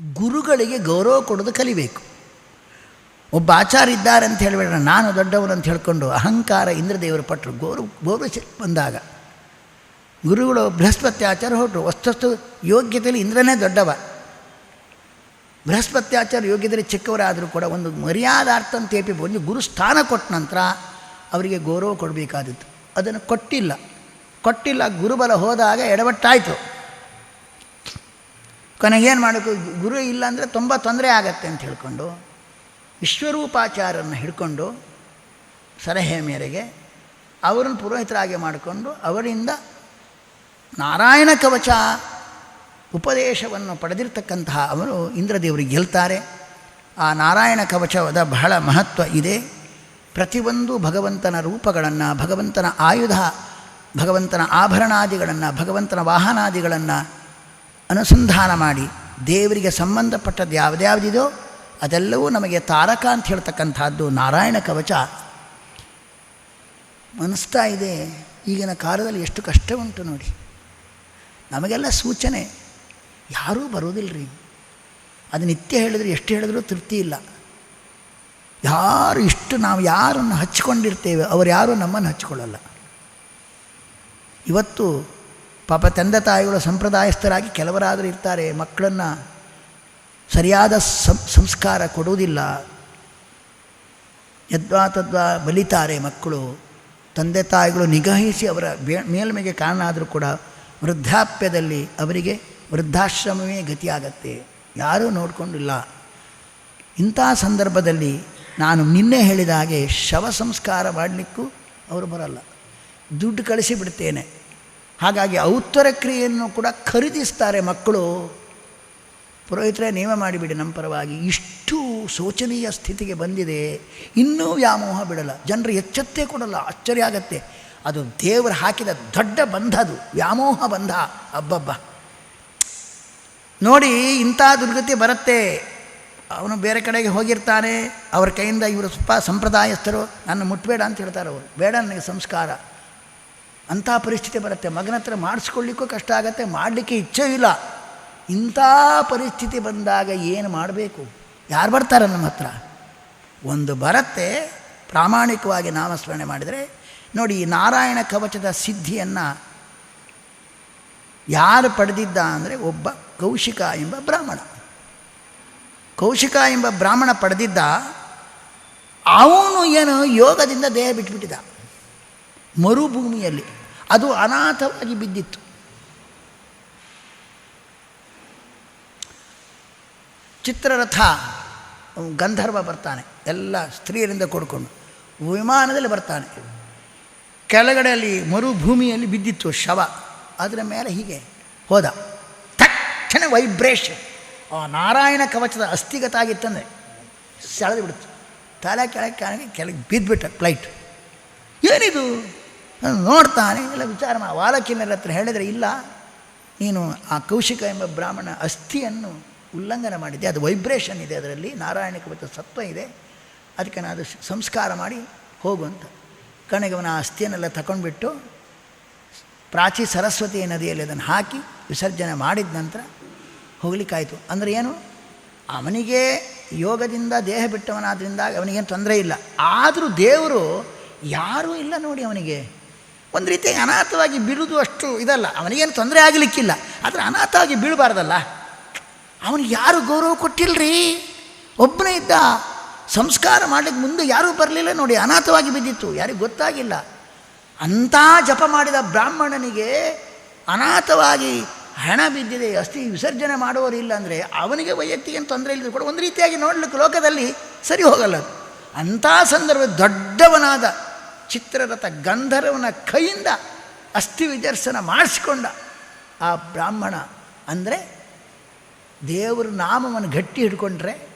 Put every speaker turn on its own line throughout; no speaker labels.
ಗುರುಗಳಿಗೆ ಗೌರವ ಕೊಡೋದು ಕಲಿಬೇಕು. ಒಬ್ಬ ಆಚಾರ ಇದ್ದಾರೆ ಅಂತ ನಾನು ದೊಡ್ಡವನು ಅಂತ ಹೇಳ್ಕೊಂಡು ಅಹಂಕಾರ ಇಂದ್ರದೇವರು ಪಟ್ಟರು ಗೌರವ ಗೌರವ ಬಂದಾಗ ಗುರುಗಳು ಬೃಹಸ್ಪತಿ ಆಚಾರ ಹೊರಟರು. ವಸ್ತುಸ್ತು ಯೋಗ್ಯತೆಯಲ್ಲಿ ಇಂದ್ರನೇ ದೊಡ್ಡವ. ಬೃಹಸ್ಪತಿ ಆಚಾರ ಯೋಗ್ಯತೆಯಲ್ಲಿ ಚಿಕ್ಕವರಾದರೂ ಕೂಡ ಒಂದು ಮರ್ಯಾದಾರ್ಥ ತೇಪಿ ಬಂದು ಗುರು ಸ್ಥಾನ ಕೊಟ್ಟ ನಂತರ ಅವರಿಗೆ ಗೌರವ ಕೊಡಬೇಕಾದಿತ್ತು ಅದನ್ನು ಕೊಟ್ಟಿಲ್ಲ. ಕೊಟ್ಟಿಲ್ಲ, ಗುರುಬಲ ಹೋದಾಗ ಎಡವಟ್ಟಾಯಿತು. ಕೊನೆಗೇನು ಮಾಡಬೇಕು? ಗುರು ಇಲ್ಲ ಅಂದರೆ ತುಂಬ ತೊಂದರೆ ಆಗತ್ತೆ ಅಂತ ಹೇಳ್ಕೊಂಡು ವಿಶ್ವರೂಪಾಚಾರನ್ನು ಹಿಡ್ಕೊಂಡು ಸಲಹೆ ಮೇರೆಗೆ ಅವರನ್ನು ಪುರೋಹಿತರಾಗಿ ಮಾಡಿಕೊಂಡು ಅವರಿಂದ ನಾರಾಯಣ ಕವಚ ಉಪದೇಶವನ್ನು ಪಡೆದಿರ್ತಕ್ಕಂತಹ ಅವರು ಇಂದ್ರದೇವರಿಗೆ ಗೆಲ್ತಾರೆ. ಆ ನಾರಾಯಣ ಕವಚದ ಬಹಳ ಮಹತ್ವ ಇದೆ. ಪ್ರತಿಯೊಂದು ಭಗವಂತನ ರೂಪಗಳನ್ನು, ಭಗವಂತನ ಆಯುಧ, ಭಗವಂತನ ಆಭರಣಾದಿಗಳನ್ನು, ಭಗವಂತನ ವಾಹನಾದಿಗಳನ್ನು ಅನುಸಂಧಾನ ಮಾಡಿ ದೇವರಿಗೆ ಸಂಬಂಧಪಟ್ಟದ್ದು ಯಾವುದ್ಯಾವುದಿದೋ ಅದೆಲ್ಲವೂ ನಮಗೆ ತಾರಕ ಅಂತ ಹೇಳ್ತಕ್ಕಂಥದ್ದು ನಾರಾಯಣ ಕವಚ. ಅನಿಸ್ತಾ ಇದೆ, ಈಗಿನ ಕಾಲದಲ್ಲಿ ಎಷ್ಟು ಕಷ್ಟ ಉಂಟು ನೋಡಿ. ನಮಗೆಲ್ಲ ಸೂಚನೆ, ಯಾರೂ ಬರೋದಿಲ್ಲ ರೀ ಅದು ನಿತ್ಯ ಹೇಳಿದ್ರೆ ಎಷ್ಟು ಹೇಳಿದ್ರೂ ತೃಪ್ತಿ ಇಲ್ಲ. ಯಾರು ಇಷ್ಟು ನಾವು ಯಾರನ್ನು ಹಚ್ಕೊಂಡಿರ್ತೇವೆ ಅವರು ಯಾರೂ ನಮ್ಮನ್ನು ಹಚ್ಕೊಳ್ಳಲ್ಲ ಇವತ್ತು ಪಾಪ ತಂದೆ ತಾಯಿಗಳು ಸಂಪ್ರದಾಯಸ್ಥರಾಗಿ ಕೆಲವರಾದರೂ ಇರ್ತಾರೆ, ಮಕ್ಕಳನ್ನು ಸರಿಯಾದ ಸಂಸ್ಕಾರ ಕೊಡುವುದಿಲ್ಲ. ಯದ್ವಾ ತದ್ವಾ ಬಲಿತಾರೆ ಮಕ್ಕಳು. ತಂದೆ ತಾಯಿಗಳು ನಿಗಹಿಸಿ ಅವರ ಮೇಲ್ಮೆಗೆ ಕಾರಣ ಆದರೂ ಕೂಡ ವೃದ್ಧಾಪ್ಯದಲ್ಲಿ ಅವರಿಗೆ ವೃದ್ಧಾಶ್ರಮವೇ ಗತಿಯಾಗತ್ತೆ. ಯಾರೂ ನೋಡಿಕೊಂಡಿಲ್ಲ. ಇಂಥ ಸಂದರ್ಭದಲ್ಲಿ ನಾನು ನಿನ್ನೆ ಹೇಳಿದ ಹಾಗೆ ಶವ ಸಂಸ್ಕಾರ ಮಾಡಲಿಕ್ಕೂ ಅವರು ಬರಲ್ಲ. ದುಡ್ಡು ಕಳಿಸಿ ಬಿಡ್ತೇನೆ ಹಾಗಾಗಿ ಔತ್ತರ ಕ್ರಿಯೆಯನ್ನು ಕೂಡ ಖರೀದಿಸ್ತಾರೆ ಮಕ್ಕಳು. ಪುರೋಹಿತರೇ ನಿಯಮ ಮಾಡಿಬಿಡಿ ನಮ್ಮ ಪರವಾಗಿ. ಇಷ್ಟು ಶೋಚನೀಯ ಸ್ಥಿತಿಗೆ ಬಂದಿದೆ. ಇನ್ನೂ ವ್ಯಾಮೋಹ ಬಿಡಲ್ಲ. ಜನರು ಎಚ್ಚತ್ತೇ ಕೊಡಲ್ಲ ಆಶ್ಚರ್ಯ ಆಗತ್ತೆ. ಅದು ದೇವರು ಹಾಕಿದ ದೊಡ್ಡ ಬಂಧ ಅದು. ವ್ಯಾಮೋಹ ಬಂಧ. ಅಬ್ಬಬ್ಬ. ನೋಡಿ, ಇಂಥ ದುರ್ಗತಿ ಬರುತ್ತೆ. ಅವನು ಬೇರೆ ಕಡೆಗೆ ಹೋಗಿರ್ತಾನೆ. ಅವ್ರ ಕೈಯಿಂದ ಇವರು ಸ್ವಲ್ಪ ಸಂಪ್ರದಾಯಸ್ಥರು. ನನ್ನ ಮುಟ್ಬೇಡ ಅಂತ ಹೇಳ್ತಾರೆ ಅವರು. ಬೇಡ ನನಗೆ ಸಂಸ್ಕಾರ. ಅಂಥ ಪರಿಸ್ಥಿತಿ ಬರುತ್ತೆ. ಮಗನ ಹತ್ರ ಮಾಡಿಸ್ಕೊಳ್ಳಿಕ್ಕೂ ಕಷ್ಟ ಆಗುತ್ತೆ, ಮಾಡಲಿಕ್ಕೆ ಇಚ್ಛೆ ಇಲ್ಲ. ಇಂಥ ಪರಿಸ್ಥಿತಿ ಬಂದಾಗ ಏನು ಮಾಡಬೇಕು? ಯಾರು ಬರ್ತಾರೆ ನಮ್ಮ ಹತ್ರ? ಒಂದು ಬರುತ್ತೆ ಪ್ರಾಮಾಣಿಕವಾಗಿ ನಾಮಸ್ಮರಣೆ ಮಾಡಿದರೆ, ನೋಡಿ ನಾರಾಯಣ ಕವಚದ ಸಿದ್ಧಿಯನ್ನು ಯಾರು ಪಡೆದಿದ್ದ ಅಂದರೆ ಒಬ್ಬ ಕೌಶಿಕ ಎಂಬ ಬ್ರಾಹ್ಮಣ. ಕೌಶಿಕ ಎಂಬ ಬ್ರಾಹ್ಮಣ ಪಡೆದಿದ್ದ, ಅವನು ಏನು ಯೋಗದಿಂದ ದೇಹ ಬಿಟ್ಬಿಟ್ಟಿದ್ದ. ಮರುಭೂಮಿಯಲ್ಲಿ. ಅದು ಅನಾಥವಾಗಿ ಬಿದ್ದಿತ್ತು. ಚಿತ್ರರಥ ಗಂಧರ್ವ ಬರ್ತಾನೆ. ಎಲ್ಲ ಸ್ತ್ರೀಯರಿಂದ ಕೊಡ್ಕೊಂಡು ವಿಮಾನದಲ್ಲಿ ಬರ್ತಾನೆ. ಕೆಳಗಡೆಯಲ್ಲಿ ಮರುಭೂಮಿಯಲ್ಲಿ ಬಿದ್ದಿತ್ತು ಶವ. ಅದರ ಮೇಲೆ ಹೀಗೆ ಹೋದ. ತಕ್ಷಣ ವೈಬ್ರೇಷನ್. ಆ ನಾರಾಯಣ ಕವಚದ ಅಸ್ಥಿಗತಾಗಿತ್ತಂದರೆ ಸೆಳೆದು ಬಿಡ್ತು ತಲೆ ಕೆಳಗೆ ಕೆಳಗೆ ಕೆಳಗೆ ಬಿದ್ದುಬಿಟ್ಟ ಫ್ಲೈಟ್. ಏನಿದು? ನೋಡ್ತಾನೆ ಎಲ್ಲ ವಿಚಾರ ಮಾ ವಾಲಕಿನರ ಹತ್ರ ಹೇಳಿದರೆ, ಇಲ್ಲ, ನೀನು ಆ ಕೌಶಿಕ ಎಂಬ ಬ್ರಾಹ್ಮಣ ಅಸ್ಥಿಯನ್ನು ಉಲ್ಲಂಘನೆ ಮಾಡಿದ್ದೆ. ಅದು ವೈಬ್ರೇಷನ್ ಇದೆ ಅದರಲ್ಲಿ ನಾರಾಯಣ ಕವಚ ಸತ್ವ ಇದೆ. ಅದಕ್ಕೆ ನಾನು ಅದು ಸಂಸ್ಕಾರ ಮಾಡಿ ಹೋಗುವಂತ ಕಣಗೆ ಅವನ ಆ ಅಸ್ಥಿಯನ್ನೆಲ್ಲ ತಗೊಂಡ್ಬಿಟ್ಟು ಪ್ರಾಚಿ ಸರಸ್ವತಿ ನದಿಯಲ್ಲಿ ಅದನ್ನು ಹಾಕಿ ವಿಸರ್ಜನೆ ಮಾಡಿದ ನಂತರ ಹೋಗ್ಲಿಕ್ಕಾಯಿತು. ಅಂದರೆ ಏನು? ಅವನಿಗೆ ಯೋಗದಿಂದ ದೇಹ ಬಿಟ್ಟವನಾದ್ರಿಂದ ಅವನಿಗೇನು ತೊಂದರೆ ಇಲ್ಲ. ಆದರೂ ದೇವರು ಯಾರೂ ಇಲ್ಲ ನೋಡಿ ಅವನಿಗೆ. ಒಂದು ರೀತಿ ಅನಾಥವಾಗಿ ಬೀಳುವುದು ಅಷ್ಟು ಇದಲ್ಲ. ಅವನಿಗೇನು ತೊಂದರೆ ಆಗಲಿಕ್ಕಿಲ್ಲ. ಆದರೆ ಅನಾಥವಾಗಿ ಬೀಳಬಾರ್ದಲ್ಲ. ಅವನಿಗೆ ಯಾರು ಗೌರವ ಕೊಟ್ಟಿಲ್ಲರಿ ಒಬ್ಬನೇ ಇದ್ದ ಸಂಸ್ಕಾರ ಮಾಡಲಿಕ್ಕೆ ಮುಂದೆ ಯಾರೂ ಬರಲಿಲ್ಲ ನೋಡಿ, ಅನಾಥವಾಗಿ ಬಿದ್ದಿತ್ತು. ಯಾರಿಗೂ ಗೊತ್ತಾಗಿಲ್ಲ. ಅಂಥ ಜಪ ಮಾಡಿದ ಬ್ರಾಹ್ಮಣನಿಗೆ ಅನಾಥವಾಗಿ ಹಣ ಬಿದ್ದಿದೆ, ಅಸ್ಥಿ ವಿಸರ್ಜನೆ ಮಾಡುವವರು ಇಲ್ಲ ಅಂದರೆ ಅವನಿಗೆ ವೈಯಕ್ತಿಕ ತೊಂದರೆ ಇಲ್ಲದೆ ಕೂಡ ಒಂದು ರೀತಿಯಾಗಿ ನೋಡಲಿಕ್ಕೆ ಲೋಕದಲ್ಲಿ ಸರಿ ಹೋಗಲ್ಲ ಅಂಥ ಸಂದರ್ಭ ದೊಡ್ಡವನಾದ ಚಿತ್ರರಥ ಗಂಧರ್ವನ ಕೈಯಿಂದ ಅಸ್ಥಿ ವಿದರ್ಶನ ಮಾಡಿಸಿಕೊಂಡ ಆ ಬ್ರಾಹ್ಮಣ. ಅಂದರೆ ದೇವರ ನಾಮವನ್ನು ಗಟ್ಟಿ ಹಿಡ್ಕೊಂಡ್ರೆ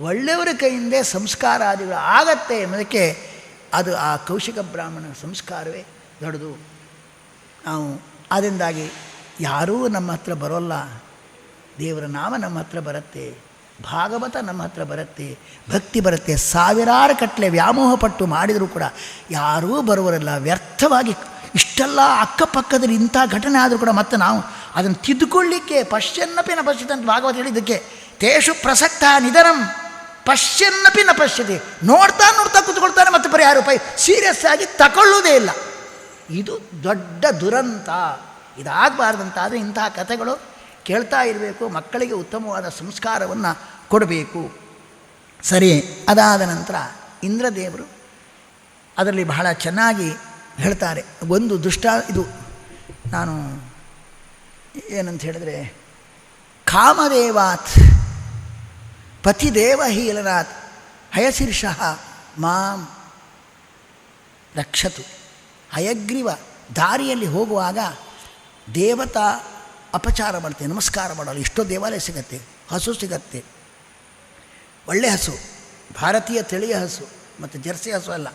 ಒಳ್ಳೆಯವರ ಕೈಯಿಂದೇ ಸಂಸ್ಕಾರ ಆದಿಗಳು ಆಗತ್ತೆ ಎಂಬುದಕ್ಕೆ ಅದು ಆ ಕೌಶಿಕ ಬ್ರಾಹ್ಮಣ ಸಂಸ್ಕಾರವೇ ದೊಡ್ಡದು. ನಾವು ಅದರಿಂದಾಗಿ ಯಾರೂ ನಮ್ಮ ಹತ್ರ ಬರೋಲ್ಲ. ದೇವರ ನಾಮ ನಮ್ಮ ಹತ್ರ ಬರುತ್ತೆ. ಭಾಗವತ ನಮ್ಮ ಹತ್ರ ಬರುತ್ತೆ, ಭಕ್ತಿ ಬರುತ್ತೆ, ಸಾವಿರಾರು ಕಟ್ಟಲೆ ವ್ಯಾಮೋಹಪಟ್ಟು ಮಾಡಿದರೂ ಕೂಡ ಯಾರೂ ಬರುವರಲ್ಲ ವ್ಯರ್ಥವಾಗಿ ಇಷ್ಟೆಲ್ಲ ಅಕ್ಕಪಕ್ಕದಲ್ಲಿ ಇಂಥ ಘಟನೆ ಆದರೂ ಕೂಡ ಮತ್ತೆ ನಾವು ಅದನ್ನು ತಿದ್ದುಕೊಳ್ಳಿಕ್ಕೆ ನ ಪಶ್ಯತೆ ಅಂತ ಭಾಗವತ ಹೇಳಿದ್ದಕ್ಕೆ, ತೇಷು ಪ್ರಸಕ್ತ ನಿಧನಂ, ಪಶ್ಯನ್ನಪಿ ನ ಪಶ್ಯತೆ, ನೋಡ್ತಾ ನೋಡ್ತಾ ಕೂತ್ಕೊಳ್ತಾನೆ ಮತ್ತು ಪರಿಹಾರ ಉಪಾಯ ಸೀರಿಯಸ್ ಆಗಿ ತಗೊಳ್ಳುವುದೇ ಇಲ್ಲ. ಇದು ದೊಡ್ಡ ದುರಂತ, ಇದಾಗಬಾರ್ದಂತಾದರೆ ಇಂತಹ ಕಥೆಗಳು ಕೇಳ್ತಾ ಇರಬೇಕು, ಮಕ್ಕಳಿಗೆ ಉತ್ತಮವಾದ ಸಂಸ್ಕಾರವನ್ನು ಕೊಡಬೇಕು. ಸರಿ, ಅದಾದ ನಂತರ ಇಂದ್ರದೇವರು ಅದರಲ್ಲಿ ಬಹಳ ಚೆನ್ನಾಗಿ ಹೇಳ್ತಾರೆ. ಒಂದು ದುಷ್ಟ, ಇದು ನಾನು ಏನಂತ ಹೇಳಿದ್ರೆ, ಕಾಮದೇವಾತ್ ಪತಿದೇವಹೀಲನಾಥ್ ಹಯಶೀರ್ಷಃ ಮಾಂ ರಕ್ಷತು. ಹಯಗ್ರೀವ ದಾರಿಯಲ್ಲಿ ಹೋಗುವಾಗ ದೇವತಾ ಅಪಚಾರ ಮಾಡುತ್ತೆ ನಮಸ್ಕಾರ ಮಾಡಲು. ಎಷ್ಟೋ ದೇವಾಲಯ ಸಿಗತ್ತೆ, ಹಸು ಸಿಗತ್ತೆ. ಒಳ್ಳೆ ಹಸು, ಭಾರತೀಯ ತಳಿಯ ಹಸು, ಮತ್ತು ಜರ್ಸಿ ಹಸು ಅಲ್ಲ.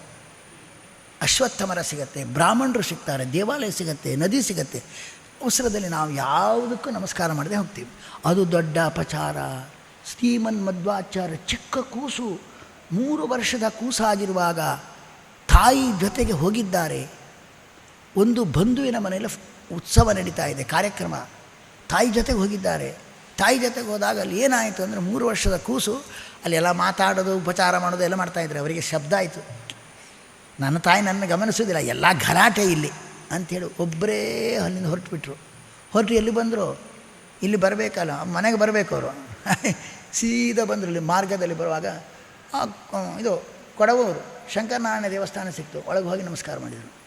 ಅಶ್ವತ್ಥ ಮರ ಸಿಗತ್ತೆ, ಬ್ರಾಹ್ಮಣರು ಸಿಗ್ತಾರೆ, ದೇವಾಲಯ ಸಿಗತ್ತೆ, ನದಿ ಸಿಗತ್ತೆ. ಅವಸರದಲ್ಲಿ ನಾವು ಯಾವುದಕ್ಕೂ ನಮಸ್ಕಾರ ಮಾಡದೆ ಹೋಗ್ತೀವಿ. ಅದು ದೊಡ್ಡ ಅಪಚಾರ. ಶ್ರೀಮನ್ ಮಧ್ವಾಚಾರ್ಯ ಚಿಕ್ಕ ಕೂಸು, ಮೂರು ವರ್ಷದ ಕೂಸಾಗಿರುವಾಗ ತಾಯಿ ಜೊತೆಗೆ ಹೋಗಿದ್ದಾರೆ. ಒಂದು ಬಂಧುವಿನ ಮನೆಯಲ್ಲಿ ಉತ್ಸವ ನಡೀತಾ ಇದೆ, ಕಾರ್ಯಕ್ರಮ. ತಾಯಿ ಜೊತೆಗೆ ಹೋಗಿದ್ದಾರೆ. ತಾಯಿ ಜೊತೆಗೆ ಹೋದಾಗ ಅಲ್ಲಿ ಏನಾಯಿತು ಅಂದರೆ ಮೂರು ವರ್ಷದ ಕೂಸು ಅಲ್ಲೆಲ್ಲ ಮಾತಾಡೋದು, ಉಪಚಾರ ಮಾಡೋದು ಎಲ್ಲ ಮಾಡ್ತಾಯಿದ್ರು ಅವರಿಗೆ ಶಬ್ದ ಆಯಿತು. ನನ್ನ ತಾಯಿ ನನ್ನ ಗಮನಿಸೋದಿಲ್ಲ ಎಲ್ಲ ಗಲಾಟೆ ಇಲ್ಲಿ ಅಂಥೇಳಿ ಒಬ್ಬರೇ ಅಲ್ಲಿಂದ ಹೊರಟುಬಿಟ್ರು. ಹೊರಟು ಎಲ್ಲಿ ಬಂದರು? ಇಲ್ಲಿ ಬರಬೇಕಲ್ಲ, ಮನೆಗೆ ಬರಬೇಕು ಅವರು. ಸೀದಾ ಬಂದರು ಇಲ್ಲಿ ಮಾರ್ಗದಲ್ಲಿ ಬರುವಾಗ ಇದು ಕೊಡವೂರು, ಶಂಕರನಾರಾಯಣ ದೇವಸ್ಥಾನ ಸಿಕ್ತು. ಒಳಗೆ ಹೋಗಿ ನಮಸ್ಕಾರ ಮಾಡಿದರು.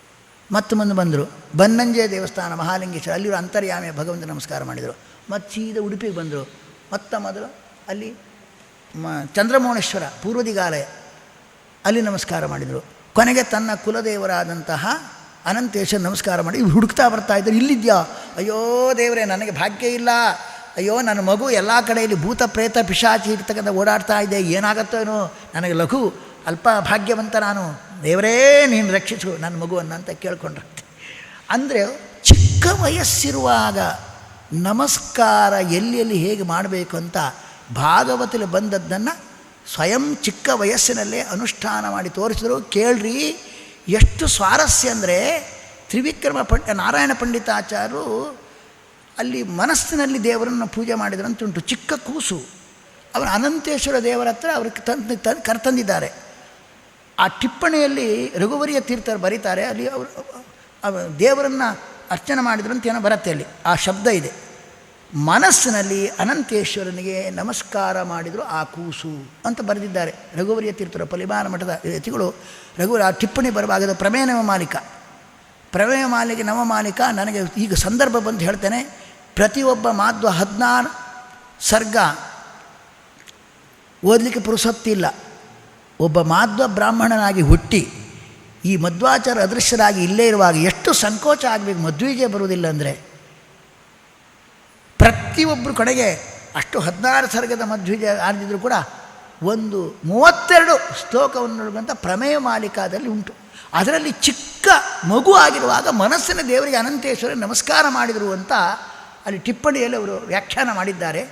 ಮತ್ತು ಮುಂದೆ ಬಂದರು. ಬನ್ನಂಜೆ ದೇವಸ್ಥಾನ, ಮಹಾಲಿಂಗೇಶ್ವರ ಅಲ್ಲಿರೋ ಅಂತರ್ಯಾಮಿ ಭಗವಂತ ನಮಸ್ಕಾರ ಮಾಡಿದರು. ಮತ್ತು ಸೀದಾ ಉಡುಪಿಗೆ ಬಂದರು. ಮತ್ತ ಮೊದಲು ಅಲ್ಲಿ, ಮ, ಚಂದ್ರಮೌಳೇಶ್ವರ, ಪೂರ್ವದಿಗಾಲಯ, ಅಲ್ಲಿ ನಮಸ್ಕಾರ ಮಾಡಿದರು. ಕೊನೆಗೆ ತನ್ನ ಕುಲದೇವರಾದಂತಹ ಅನಂತೇಶ್ವರ ನಮಸ್ಕಾರ ಮಾಡಿ, ಇವ್ರು ಹುಡುಕ್ತಾ ಬರ್ತಾ ಇದ್ದರು ಇಲ್ಲಿದ್ಯಾ? ಅಯ್ಯೋ ದೇವರೇ, ನನಗೆ ಭಾಗ್ಯ ಇಲ್ಲ. ಅಯ್ಯೋ, ನನ್ನ ಮಗು ಎಲ್ಲ ಕಡೆಯಲ್ಲಿ ಭೂತ, ಪ್ರೇತ, ಪಿಶಾಚಿ ಇರ್ತಕ್ಕಂಥ ಓಡಾಡ್ತಾ ಇದೆ. ಏನಾಗತ್ತೋ ಏನೋ? ನನಗೆ ಲಘು ಅಲ್ಪ ಭಾಗ್ಯವಂತ ನಾನು. ದೇವರೇ, ನೀನು ರಕ್ಷಿಸು, ನನ್ನ ಮಗುವನ್ನು ಅಂತ ಕೇಳ್ಕೊಂಡ್ರಂತೆ. ಅಂದರೆ ಚಿಕ್ಕ ವಯಸ್ಸಿರುವಾಗ ನಮಸ್ಕಾರ ಎಲ್ಲಿ ಎಲ್ಲಿ ಹೇಗೆ ಮಾಡಬೇಕು ಅಂತ ಭಾಗವತಲ್ಲಿ ಬಂದದ್ದನ್ನು ಸ್ವಯಂ ಚಿಕ್ಕ ವಯಸ್ಸಿನಲ್ಲೇ ಅನುಷ್ಠಾನ ಮಾಡಿ ತೋರಿಸಿದ್ರು. ಕೇಳ್ರಿ, ಎಷ್ಟು ಸ್ವಾರಸ್ಯ ಅಂದರೆ ತ್ರಿವಿಕ್ರಮ ಪಂಡ, ನಾರಾಯಣ ಪಂಡಿತಾಚಾರ್ಯರು ಅಲ್ಲಿ ಮನಸ್ಸಿನಲ್ಲಿ ದೇವರನ್ನು ಪೂಜೆ ಮಾಡಿದ್ರಂತುಂಟು. ಚಿಕ್ಕ ಕೂಸು. ಅವರು ಅನಂತೇಶ್ವರ ದೇವರ ಹತ್ರ ಅವ್ರಿಗೆ ತಂದು ತಂದು ಕರ್ತಂದಿದ್ದಾರೆ. ಆ ಟಿಪ್ಪಣಿಯಲ್ಲಿ ರಘುವರಿಯ ತೀರ್ಥರು ಬರೀತಾರೆ, ಅಲ್ಲಿ ಅವರು, ಅವ- ದೇವರನ್ನು ಅರ್ಚನೆ ಮಾಡಿದ್ರು ಅಂತ ಏನೋ ಬರತ್ತೆ ಅಲ್ಲಿ, ಆ ಶಬ್ದ ಇದೆ. ಮನಸ್ಸಿನಲ್ಲಿ ಅನಂತೇಶ್ವರನಿಗೆ ನಮಸ್ಕಾರ ಮಾಡಿದರು ಆ ಕೂಸು ಅಂತ ಬರೆದಿದ್ದಾರೆ ರಘುವರಿಯ ತೀರ್ಥರು, ಪಲಿಮಾನ ಮಠದ ಯತಿಗಳು ರಘುವರ, ಆ ಟಿಪ್ಪಣಿ ಬರುವಾಗದ ಪ್ರಮೇಯ ನವಮಾಲಿಕ ಪ್ರಮೇಯ ಮಾಲಿಕ ನವಮಾಲಿಕ ನನಗೆ ಈಗ ಸಂದರ್ಭ ಬಂದು ಹೇಳ್ತೇನೆ. ಪ್ರತಿಯೊಬ್ಬ ಮಾಧ್ವ ಹದಿನಾರು ಸರ್ಗ ಓದಲಿಕ್ಕೆ ಪುರುಸೊತ್ತಿಲ್ಲ. ಒಬ್ಬ ಮಾಧ್ವ ಬ್ರಾಹ್ಮಣನಾಗಿ ಹುಟ್ಟಿ ಈ ಮಧ್ವಾಚಾರ ಅದೃಶ್ಯರಾಗಿ ಇಲ್ಲೇ ಇರುವಾಗ ಎಷ್ಟು ಸಂಕೋಚ ಆಗಬೇಕು ಮದುವೆಗೆ ಬರುವುದಿಲ್ಲ ಅಂದರೆ? ಪ್ರತಿಯೊಬ್ಬರು ಕಡೆಗೆ ಅಷ್ಟು ಹದಿನಾರು ಸರ್ಗದ ಮಧ್ವಿಗೆ ಆಡಿದ್ರು ಕೂಡ ಒಂದು ಮೂವತ್ತೆರಡು ಶ್ಲೋಕವನ್ನೊಳಗಂತ ಪ್ರಮೇಯ ಮಾಲಿಕಾದಲ್ಲಿ ಉಂಟು. ಅದರಲ್ಲಿ ಚಿಕ್ಕ ಮಗು ಆಗಿರುವಾಗ ಮನಸ್ಸಿನ ದೇವರಿಗೆ ಅನಂತೇಶ್ವರ ನಮಸ್ಕಾರ ಮಾಡಿದರು ಅಂತ ಅಲ್ಲಿ ಟಿಪ್ಪಣಿಯಲ್ಲಿ ಅವರು ವ್ಯಾಖ್ಯಾನ ಮಾಡಿದ್ದಾರೆ.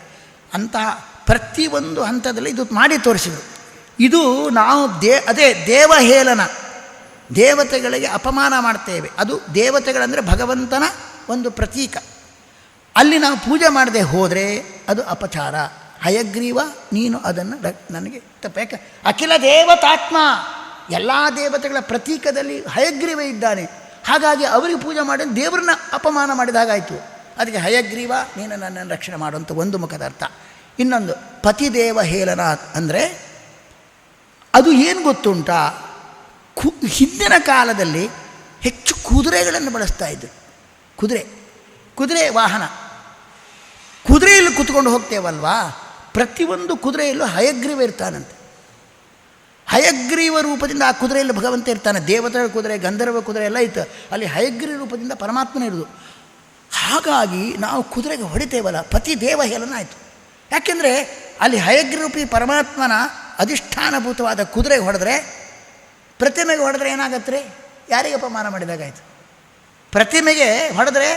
ಅಂತಹ ಪ್ರತಿಯೊಂದು ಹಂತದಲ್ಲಿ ಇದು ಮಾಡಿ ತೋರಿಸಿದರು. ಇದು ನಾವು ದೇ, ಅದೇ ದೇವಹೇಲನ ದೇವತೆಗಳಿಗೆ ಅಪಮಾನ ಮಾಡ್ತೇವೆ. ಅದು ದೇವತೆಗಳಂದರೆ ಭಗವಂತನ ಒಂದು ಪ್ರತೀಕ. ಅಲ್ಲಿ ನಾವು ಪೂಜೆ ಮಾಡದೆ ಹೋದರೆ ಅದು ಅಪಚಾರ. ಹಯಗ್ರೀವ, ನೀನು ಅದನ್ನು ನನಗೆ ತಪ್ಪ. ಅಖಿಲ ದೇವತಾತ್ಮ. ಎಲ್ಲ ದೇವತೆಗಳ ಪ್ರತೀಕದಲ್ಲಿ ಹಯಗ್ರೀವ ಇದ್ದಾನೆ. ಹಾಗಾಗಿ ಅವರಿಗೆ ಪೂಜೆ ಮಾಡಿ ದೇವರನ್ನ ಅಪಮಾನ ಮಾಡಿದ ಹಾಗಾಯಿತು. ಅದಕ್ಕೆ ಹಯಗ್ರೀವ, ನೀನು ನನ್ನನ್ನು ರಕ್ಷಣೆ ಮಾಡುವಂಥ ಒಂದು ಮುಖದ ಅರ್ಥ. ಇನ್ನೊಂದು ಪತಿದೇವ ಹೇಲನ ಅಂದರೆ ಅದು ಏನು ಗೊತ್ತುಂಟಾ? ಕು ಹಿಂದಿನ ಕಾಲದಲ್ಲಿ ಹೆಚ್ಚು ಕುದುರೆಗಳನ್ನು ಬಳಸ್ತಾ ಇದ್ದರು ಕುದುರೆ ಕುದುರೆ ವಾಹನ. ಕುದುರೆಯಲ್ಲಿ ಕುತ್ಕೊಂಡು ಹೋಗ್ತೇವಲ್ವಾ? ಪ್ರತಿಯೊಂದು ಕುದುರೆಯಲ್ಲೂ ಹಯಗ್ರೀವ ಇರ್ತಾನಂತೆ. ಹಯಗ್ರೀವ ರೂಪದಿಂದ ಆ ಕುದುರೆಯಲ್ಲಿ ಭಗವಂತ ಇರ್ತಾನೆ. ದೇವತೆಗಳ ಕುದುರೆ, ಗಂಧರ್ವ ಕುದುರೆ ಎಲ್ಲ ಇತ್ತು. ಅಲ್ಲಿ ಹಯಗ್ರೀವ ರೂಪದಿಂದ ಪರಮಾತ್ಮನೇ ಇರೋದು ಹಾಗಾಗಿ ನಾವು ಕುದುರೆಗೆ ಹೊಡಿತೇವಲ್ಲ. ಪತಿ ದೇವ ಹೇಳನಾಯಿತು ಯಾಕೆಂದರೆ ಅಲ್ಲಿ ಹಯಗ್ರೀರೂಪಿ ಪರಮಾತ್ಮನ ಅಧಿಷ್ಠಾನಭೂತವಾದ ಕುದುರೆಗೆ ಹೊಡೆದ್ರೆ, ಪ್ರತಿಮೆಗೆ ಹೊಡೆದ್ರೆ ಏನಾಗತ್ತೆ ರೀ ಯಾರಿಗೆ ಅಪಮಾನ ಮಾಡಿದಾಗಾಯಿತು? ಪ್ರತಿಮೆಗೆ ಹೊಡೆದ್ರೆ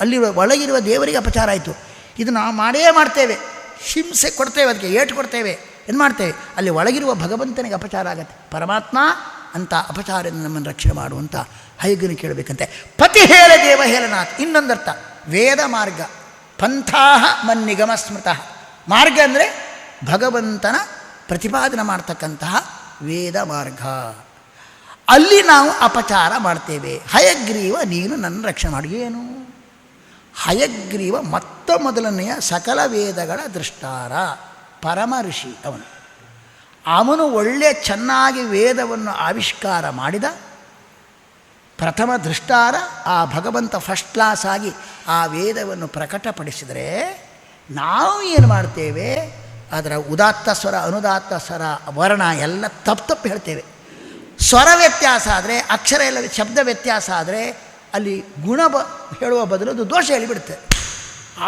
ಅಲ್ಲಿರುವ ಒಳಗಿರುವ ದೇವರಿಗೆ ಅಪಚಾರ ಆಯಿತು. ಇದು ನಾವು ಮಾಡೇ ಮಾಡ್ತೇವೆ. ಹಿಂಸೆ ಕೊಡ್ತೇವೆ, ಅದಕ್ಕೆ ಏಟು ಕೊಡ್ತೇವೆ. ಏನು ಮಾಡ್ತೇವೆ? ಅಲ್ಲಿ ಒಳಗಿರುವ ಭಗವಂತನಿಗೆ ಅಪಚಾರ ಆಗತ್ತೆ. ಪರಮಾತ್ಮ ಅಂತ ಅಪಚಾರದಿಂದ ನಮ್ಮನ್ನು ರಕ್ಷಣೆ ಮಾಡುವಂಥ ಹೈಗನು ಕೇಳಬೇಕಂತೆ. ಪತಿ ಹೇಳ ದೇವ ಹೇಳನಾಥ್ ಇನ್ನೊಂದರ್ಥ, ವೇದ ಮಾರ್ಗ. ಪಂಥಾಹ ಮನ್ನಿಗಮ ಸ್ಮೃತ. ಮಾರ್ಗ ಅಂದರೆ ಭಗವಂತನ ಪ್ರತಿಪಾದನೆ ಮಾಡ್ತಕ್ಕಂತಹ ವೇದ ಮಾರ್ಗ. ಅಲ್ಲಿ ನಾವು ಅಪಚಾರ ಮಾಡ್ತೇವೆ. ಹಯಗ್ರೀವ ನೀನು ನನ್ನ ರಕ್ಷಣೆ ಮಾಡಿ. ಏನು? ಹಯಗ್ರೀವ ಮೊತ್ತ ಮೊದಲನೆಯ ಸಕಲ ವೇದಗಳ ದೃಷ್ಟಾರ. ಪರಮ ಋಷಿ ಅವನು. ಅವನು ಒಳ್ಳೆ ಚೆನ್ನಾಗಿ ವೇದವನ್ನು ಆವಿಷ್ಕಾರ ಮಾಡಿದ. ಪ್ರಥಮ ದೃಷ್ಟಾರ. ಆ ಭಗವಂತ ಫಸ್ಟ್ ಕ್ಲಾಸ್ ಆಗಿ ಆ ವೇದವನ್ನು ಪ್ರಕಟಪಡಿಸಿದರೆ ನಾವು ಏನು ಮಾಡ್ತೇವೆ? ಅದರ ಉದಾತ್ತ ಸ್ವರ, ಅನುದಾತ್ತ ಸ್ವರ, ವರ್ಣ ಎಲ್ಲ ತಪ್ಪು ತಪ್ಪು ಹೇಳ್ತೇವೆ. ಸ್ವರ ವ್ಯತ್ಯಾಸ ಆದರೆ, ಅಕ್ಷರ ಎಲ್ಲ ಶಬ್ದ ವ್ಯತ್ಯಾಸ ಆದರೆ ಅಲ್ಲಿ ಗುಣ ಬ, ಹೇಳುವ ಬದಲು ಅದು ದೋಷ ಹೇಳಿಬಿಡುತ್ತೆ.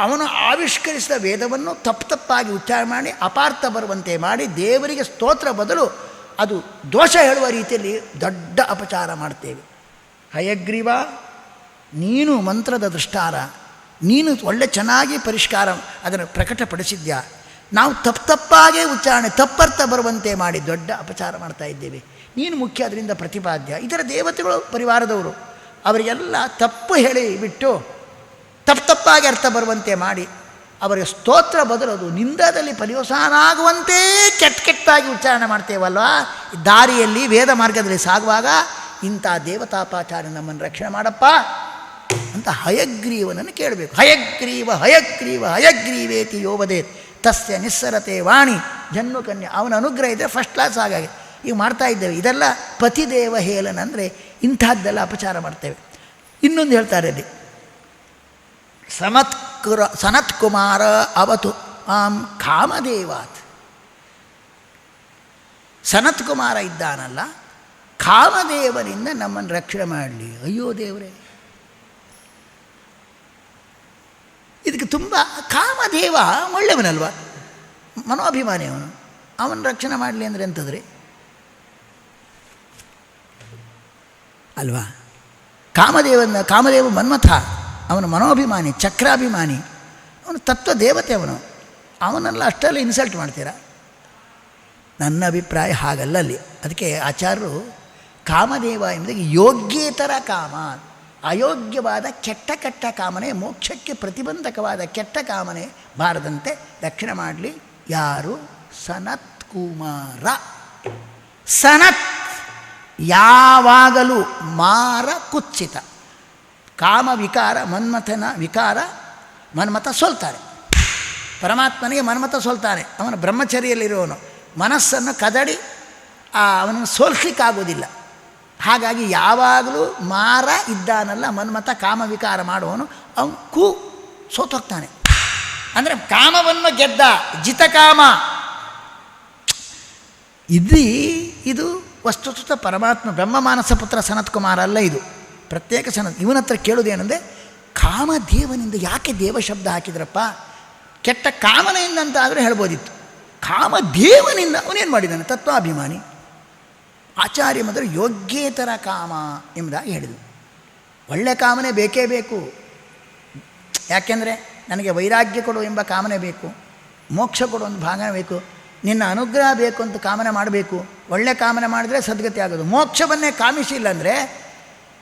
ಅವನು ಆವಿಷ್ಕರಿಸಿದ ವೇದವನ್ನು ತಪ್ಪು ತಪ್ಪಾಗಿ ಉಚ್ಚಾರ ಮಾಡಿ, ಅಪಾರ್ಥ ಬರುವಂತೆ ಮಾಡಿ, ದೇವರಿಗೆ ಸ್ತೋತ್ರ ಬದಲು ಅದು ದೋಷ ಹೇಳುವ ರೀತಿಯಲ್ಲಿ ದೊಡ್ಡ ಅಪಚಾರ ಮಾಡ್ತೇವೆ. ಹಯಗ್ರೀವ, ನೀನು ಮಂತ್ರದ ದೃಷ್ಟಾರ ನೀನು ಒಳ್ಳೆ ಚೆನ್ನಾಗಿ ಪರಿಷ್ಕಾರ ಅದನ್ನು ಪ್ರಕಟಪಡಿಸಿದ್ಯಾ? ನಾವು ತಪ್ಪು ತಪ್ಪಾಗೇ ಉಚ್ಚಾರಣೆ, ತಪ್ಪರ್ಥ ಬರುವಂತೆ ಮಾಡಿ ದೊಡ್ಡ ಅಪಚಾರ ಮಾಡ್ತಾ ಇದ್ದೇವೆ. ನೀನು ಮುಖ್ಯ ಅದರಿಂದ ಪ್ರತಿಪಾದ್ಯ. ಇದರ ದೇವತೆಗಳು ಪರಿವಾರದವರು. ಅವರಿಗೆಲ್ಲ ತಪ್ಪು ಹೇಳಿ ಬಿಟ್ಟು, ತಪ್ಪು ತಪ್ಪಾಗಿ ಅರ್ಥ ಬರುವಂತೆ ಮಾಡಿ ಅವರಿಗೆ ಸ್ತೋತ್ರ ಬದಲದು ನಿಂದದಲ್ಲಿ ಆಗುವಂತೆ ಕೆಟ್ಟ ಕೆಟ್ಟಾಗಿ ಉಚ್ಚಾರಣೆ ಮಾಡ್ತೇವಲ್ವಾ? ದಾರಿಯಲ್ಲಿ ವೇದ ಮಾರ್ಗದಲ್ಲಿ ಸಾಗುವಾಗ ಇಂಥ ದೇವತಾಪಾಚಾರ್ಯ ನಮ್ಮನ್ನು ರಕ್ಷಣೆ ಮಾಡಪ್ಪ ಅಂತ ಹಯಗ್ರೀವನನ್ನು ಕೇಳಬೇಕು. ಹಯಗ್ರೀವ ಹಯಗ್ರೀವ, ಹಯಗ್ರೀವೇತಿ ಯೋವದೇತ್. ತಸ್ಯ ನಿಸ್ಸರತೆ ವಾಣಿ. ಜನ್ಮ ಕನ್ಯಾ. ಅವನ ಅನುಗ್ರಹ ಇದ್ದರೆ ಫಸ್ಟ್ ಕ್ಲಾಸ್ ಹಾಗಾಗಿ. ಈಗ ಮಾಡ್ತಾ ಇದ್ದೇವೆ. ಇದೆಲ್ಲ ಪತಿದೇವ ಹೇಳನ ಅಂದರೆ ಇಂಥದ್ದೆಲ್ಲ ಅಪಚಾರ ಮಾಡ್ತೇವೆ. ಇನ್ನೊಂದು ಹೇಳ್ತಾರೆ ಅಲ್ಲಿ. ಸಮತ್ಕುರ, ಸನತ್ಕುಮಾರ ಅವತು ಆಂ ಕಾಮದೇವಾತ್. ಸನತ್ಕುಮಾರ ಇದ್ದಾನಲ್ಲ ಕಾಮದೇವನಿಂದ ನಮ್ಮನ್ನು ರಕ್ಷಣೆ ಮಾಡಲಿ. ಅಯ್ಯೋ ದೇವರೇ. ಇದಕ್ಕೆ ತುಂಬ ಕಾಮದೇವ ಒಳ್ಳೆಯವನಲ್ವ? ಮನೋಭಿಮಾನಿ ಅವನು. ಅವನ ರಕ್ಷಣೆ ಮಾಡಲಿ ಅಂದರೆ ಎಂಥದ್ರಿ ಅಲ್ವಾ? ಕಾಮದೇವನ, ಕಾಮದೇವ ಮನ್ಮಥ, ಅವನ ಮನೋಭಿಮಾನಿ, ಚಕ್ರಾಭಿಮಾನಿ, ಅವನು ತತ್ವ ದೇವತೆ ಅವನು. ಅವನೆಲ್ಲ ಅಷ್ಟೆಲ್ಲ ಇನ್ಸಲ್ಟ್ ಮಾಡ್ತೀರಾ? ನನ್ನ ಅಭಿಪ್ರಾಯ ಹಾಗಲ್ಲ ಅಲ್ಲಿ. ಅದಕ್ಕೆ ಆಚಾರ್ಯರು ಕಾಮದೇವ ಎಂಬುದಾಗಿ ಯೋಗ್ಯೇತರ ಕಾಮ ಅಯೋಗ್ಯವಾದ ಕೆಟ್ಟ ಕೆಟ್ಟ ಕಾಮನೆ, ಮೋಕ್ಷಕ್ಕೆ ಪ್ರತಿಬಂಧಕವಾದ ಕೆಟ್ಟ ಕಾಮನೆ ಬಾರದಂತೆ ರಕ್ಷಣೆ ಮಾಡಲಿ. ಯಾರು? ಸನತ್ ಕುಮಾರ. ಸನತ್ ಯಾವಾಗಲೂ ಮಾರ ಕುಚ್ಚಿತ. ಕಾಮ ವಿಕಾರ, ಮನ್ಮಥನ ವಿಕಾರ, ಮನ್ಮಥ ಸೋಲ್ತಾರೆ ಪರಮಾತ್ಮನಿಗೆ ಮನ್ಮಥ ಸೋಲ್ತಾನೆ. ಅವನು ಬ್ರಹ್ಮಚರ್ಯಲ್ಲಿರುವವನು. ಮನಸ್ಸನ್ನು ಕದಡಿ ಅವನನ್ನು ಸೋಲ್ಸ್ಲಿಕ್ಕಾಗೋದಿಲ್ಲ ಹಾಗಾಗಿ ಯಾವಾಗಲೂ ಮಾರ ಇದ್ದಾನಲ್ಲ, ಮನ್ಮಥ ಕಾಮವಿಕಾರ ಮಾಡುವವನು ಅವನು ಕೂ ಸೋತೋಗ್ತಾನೆ. ಅಂದರೆ ಕಾಮವನ್ನು ಗೆದ್ದ ಜಿತಕಾಮ ಇದು ಇದು ವಸ್ತುತ ಪರಮಾತ್ಮ, ಬ್ರಹ್ಮಮಾನಸ ಪುತ್ರ ಸನತ್ ಕುಮಾರ ಅಲ್ಲ ಇದು. ಪ್ರತ್ಯೇಕ ಸನತ್. ಇವನ ಹತ್ರ ಕೇಳೋದೇನೆಂದರೆ ಕಾಮದೇವನಿಂದ ಯಾಕೆ ದೇವ ಶಬ್ದ ಹಾಕಿದ್ರಪ್ಪ? ಕೆಟ್ಟ ಕಾಮನೆಯಿಂದ ಅಂತ ಆದರೆ ಹೇಳ್ಬೋದಿತ್ತು ಕಾಮದೇವನಿಂದ ಅವನೇನು ಮಾಡಿದ್ದಾನೆ? ತತ್ವಾಭಿಮಾನಿ. ಆಚಾರ್ಯ ಮೊದಲು ಯೋಗ್ಯೇತರ ಕಾಮ ಎಂಬುದಾಗಿ ಹೇಳಿದರು. ಒಳ್ಳೆ ಕಾಮನೆ ಬೇಕೇ ಬೇಕು. ಯಾಕೆಂದರೆ ನನಗೆ ವೈರಾಗ್ಯ ಕೊಡು ಎಂಬ ಕಾಮನೆ ಬೇಕು. ಮೋಕ್ಷ ಕೊಡು ಒಂದು ಭಾಗನೇ ಬೇಕು. ನಿನ್ನ ಅನುಗ್ರಹ ಬೇಕು ಅಂತ ಕಾಮನೆ ಮಾಡಬೇಕು. ಒಳ್ಳೆ ಕಾಮನೆ ಮಾಡಿದ್ರೆ ಸದ್ಗತಿ ಆಗೋದು. ಮೋಕ್ಷವನ್ನೇ ಕಾಮಿಸಿಲ್ಲ ಅಂದರೆ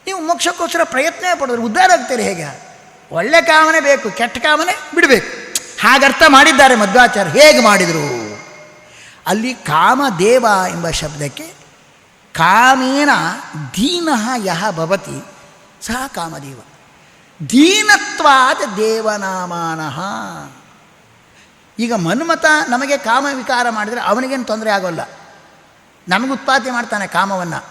ನೀವು ಮೋಕ್ಷಕ್ಕೋಸ್ಕರ ಪ್ರಯತ್ನ ಪಡೋದು. ಉದ್ಧಾರ ಆಗ್ತೀರಿ ಹೇಗೆ? ಒಳ್ಳೆ ಕಾಮನೆ ಬೇಕು, ಕೆಟ್ಟ ಕಾಮನೆ ಬಿಡಬೇಕು. ಹಾಗರ್ಥ ಮಾಡಿದ್ದಾರೆ ಮಧ್ವಾಚಾರ್ಯ. ಹೇಗೆ ಮಾಡಿದರು? ಅಲ್ಲಿ ಕಾಮದೇವ ಎಂಬ ಶಬ್ದಕ್ಕೆ ಕಾಮೇನ ದೀನಃ ಯಹ ಭವತಿ, ಸಹ ಕಾಮದೇವ. ದೀನತ್ವಾದ ದೇವನಾಮಾನಃ. ಈಗ ಮನ್ಮತ ನಮಗೆ ಕಾಮ ವಿಕಾರ ಮಾಡಿದರೆ ಅವನಿಗೇನು ತೊಂದರೆ ಆಗೋಲ್ಲ. ನಮಗೆ ಉತ್ಪಾದನೆ ಮಾಡ್ತಾನೆ ಕಾಮವನ್ನು.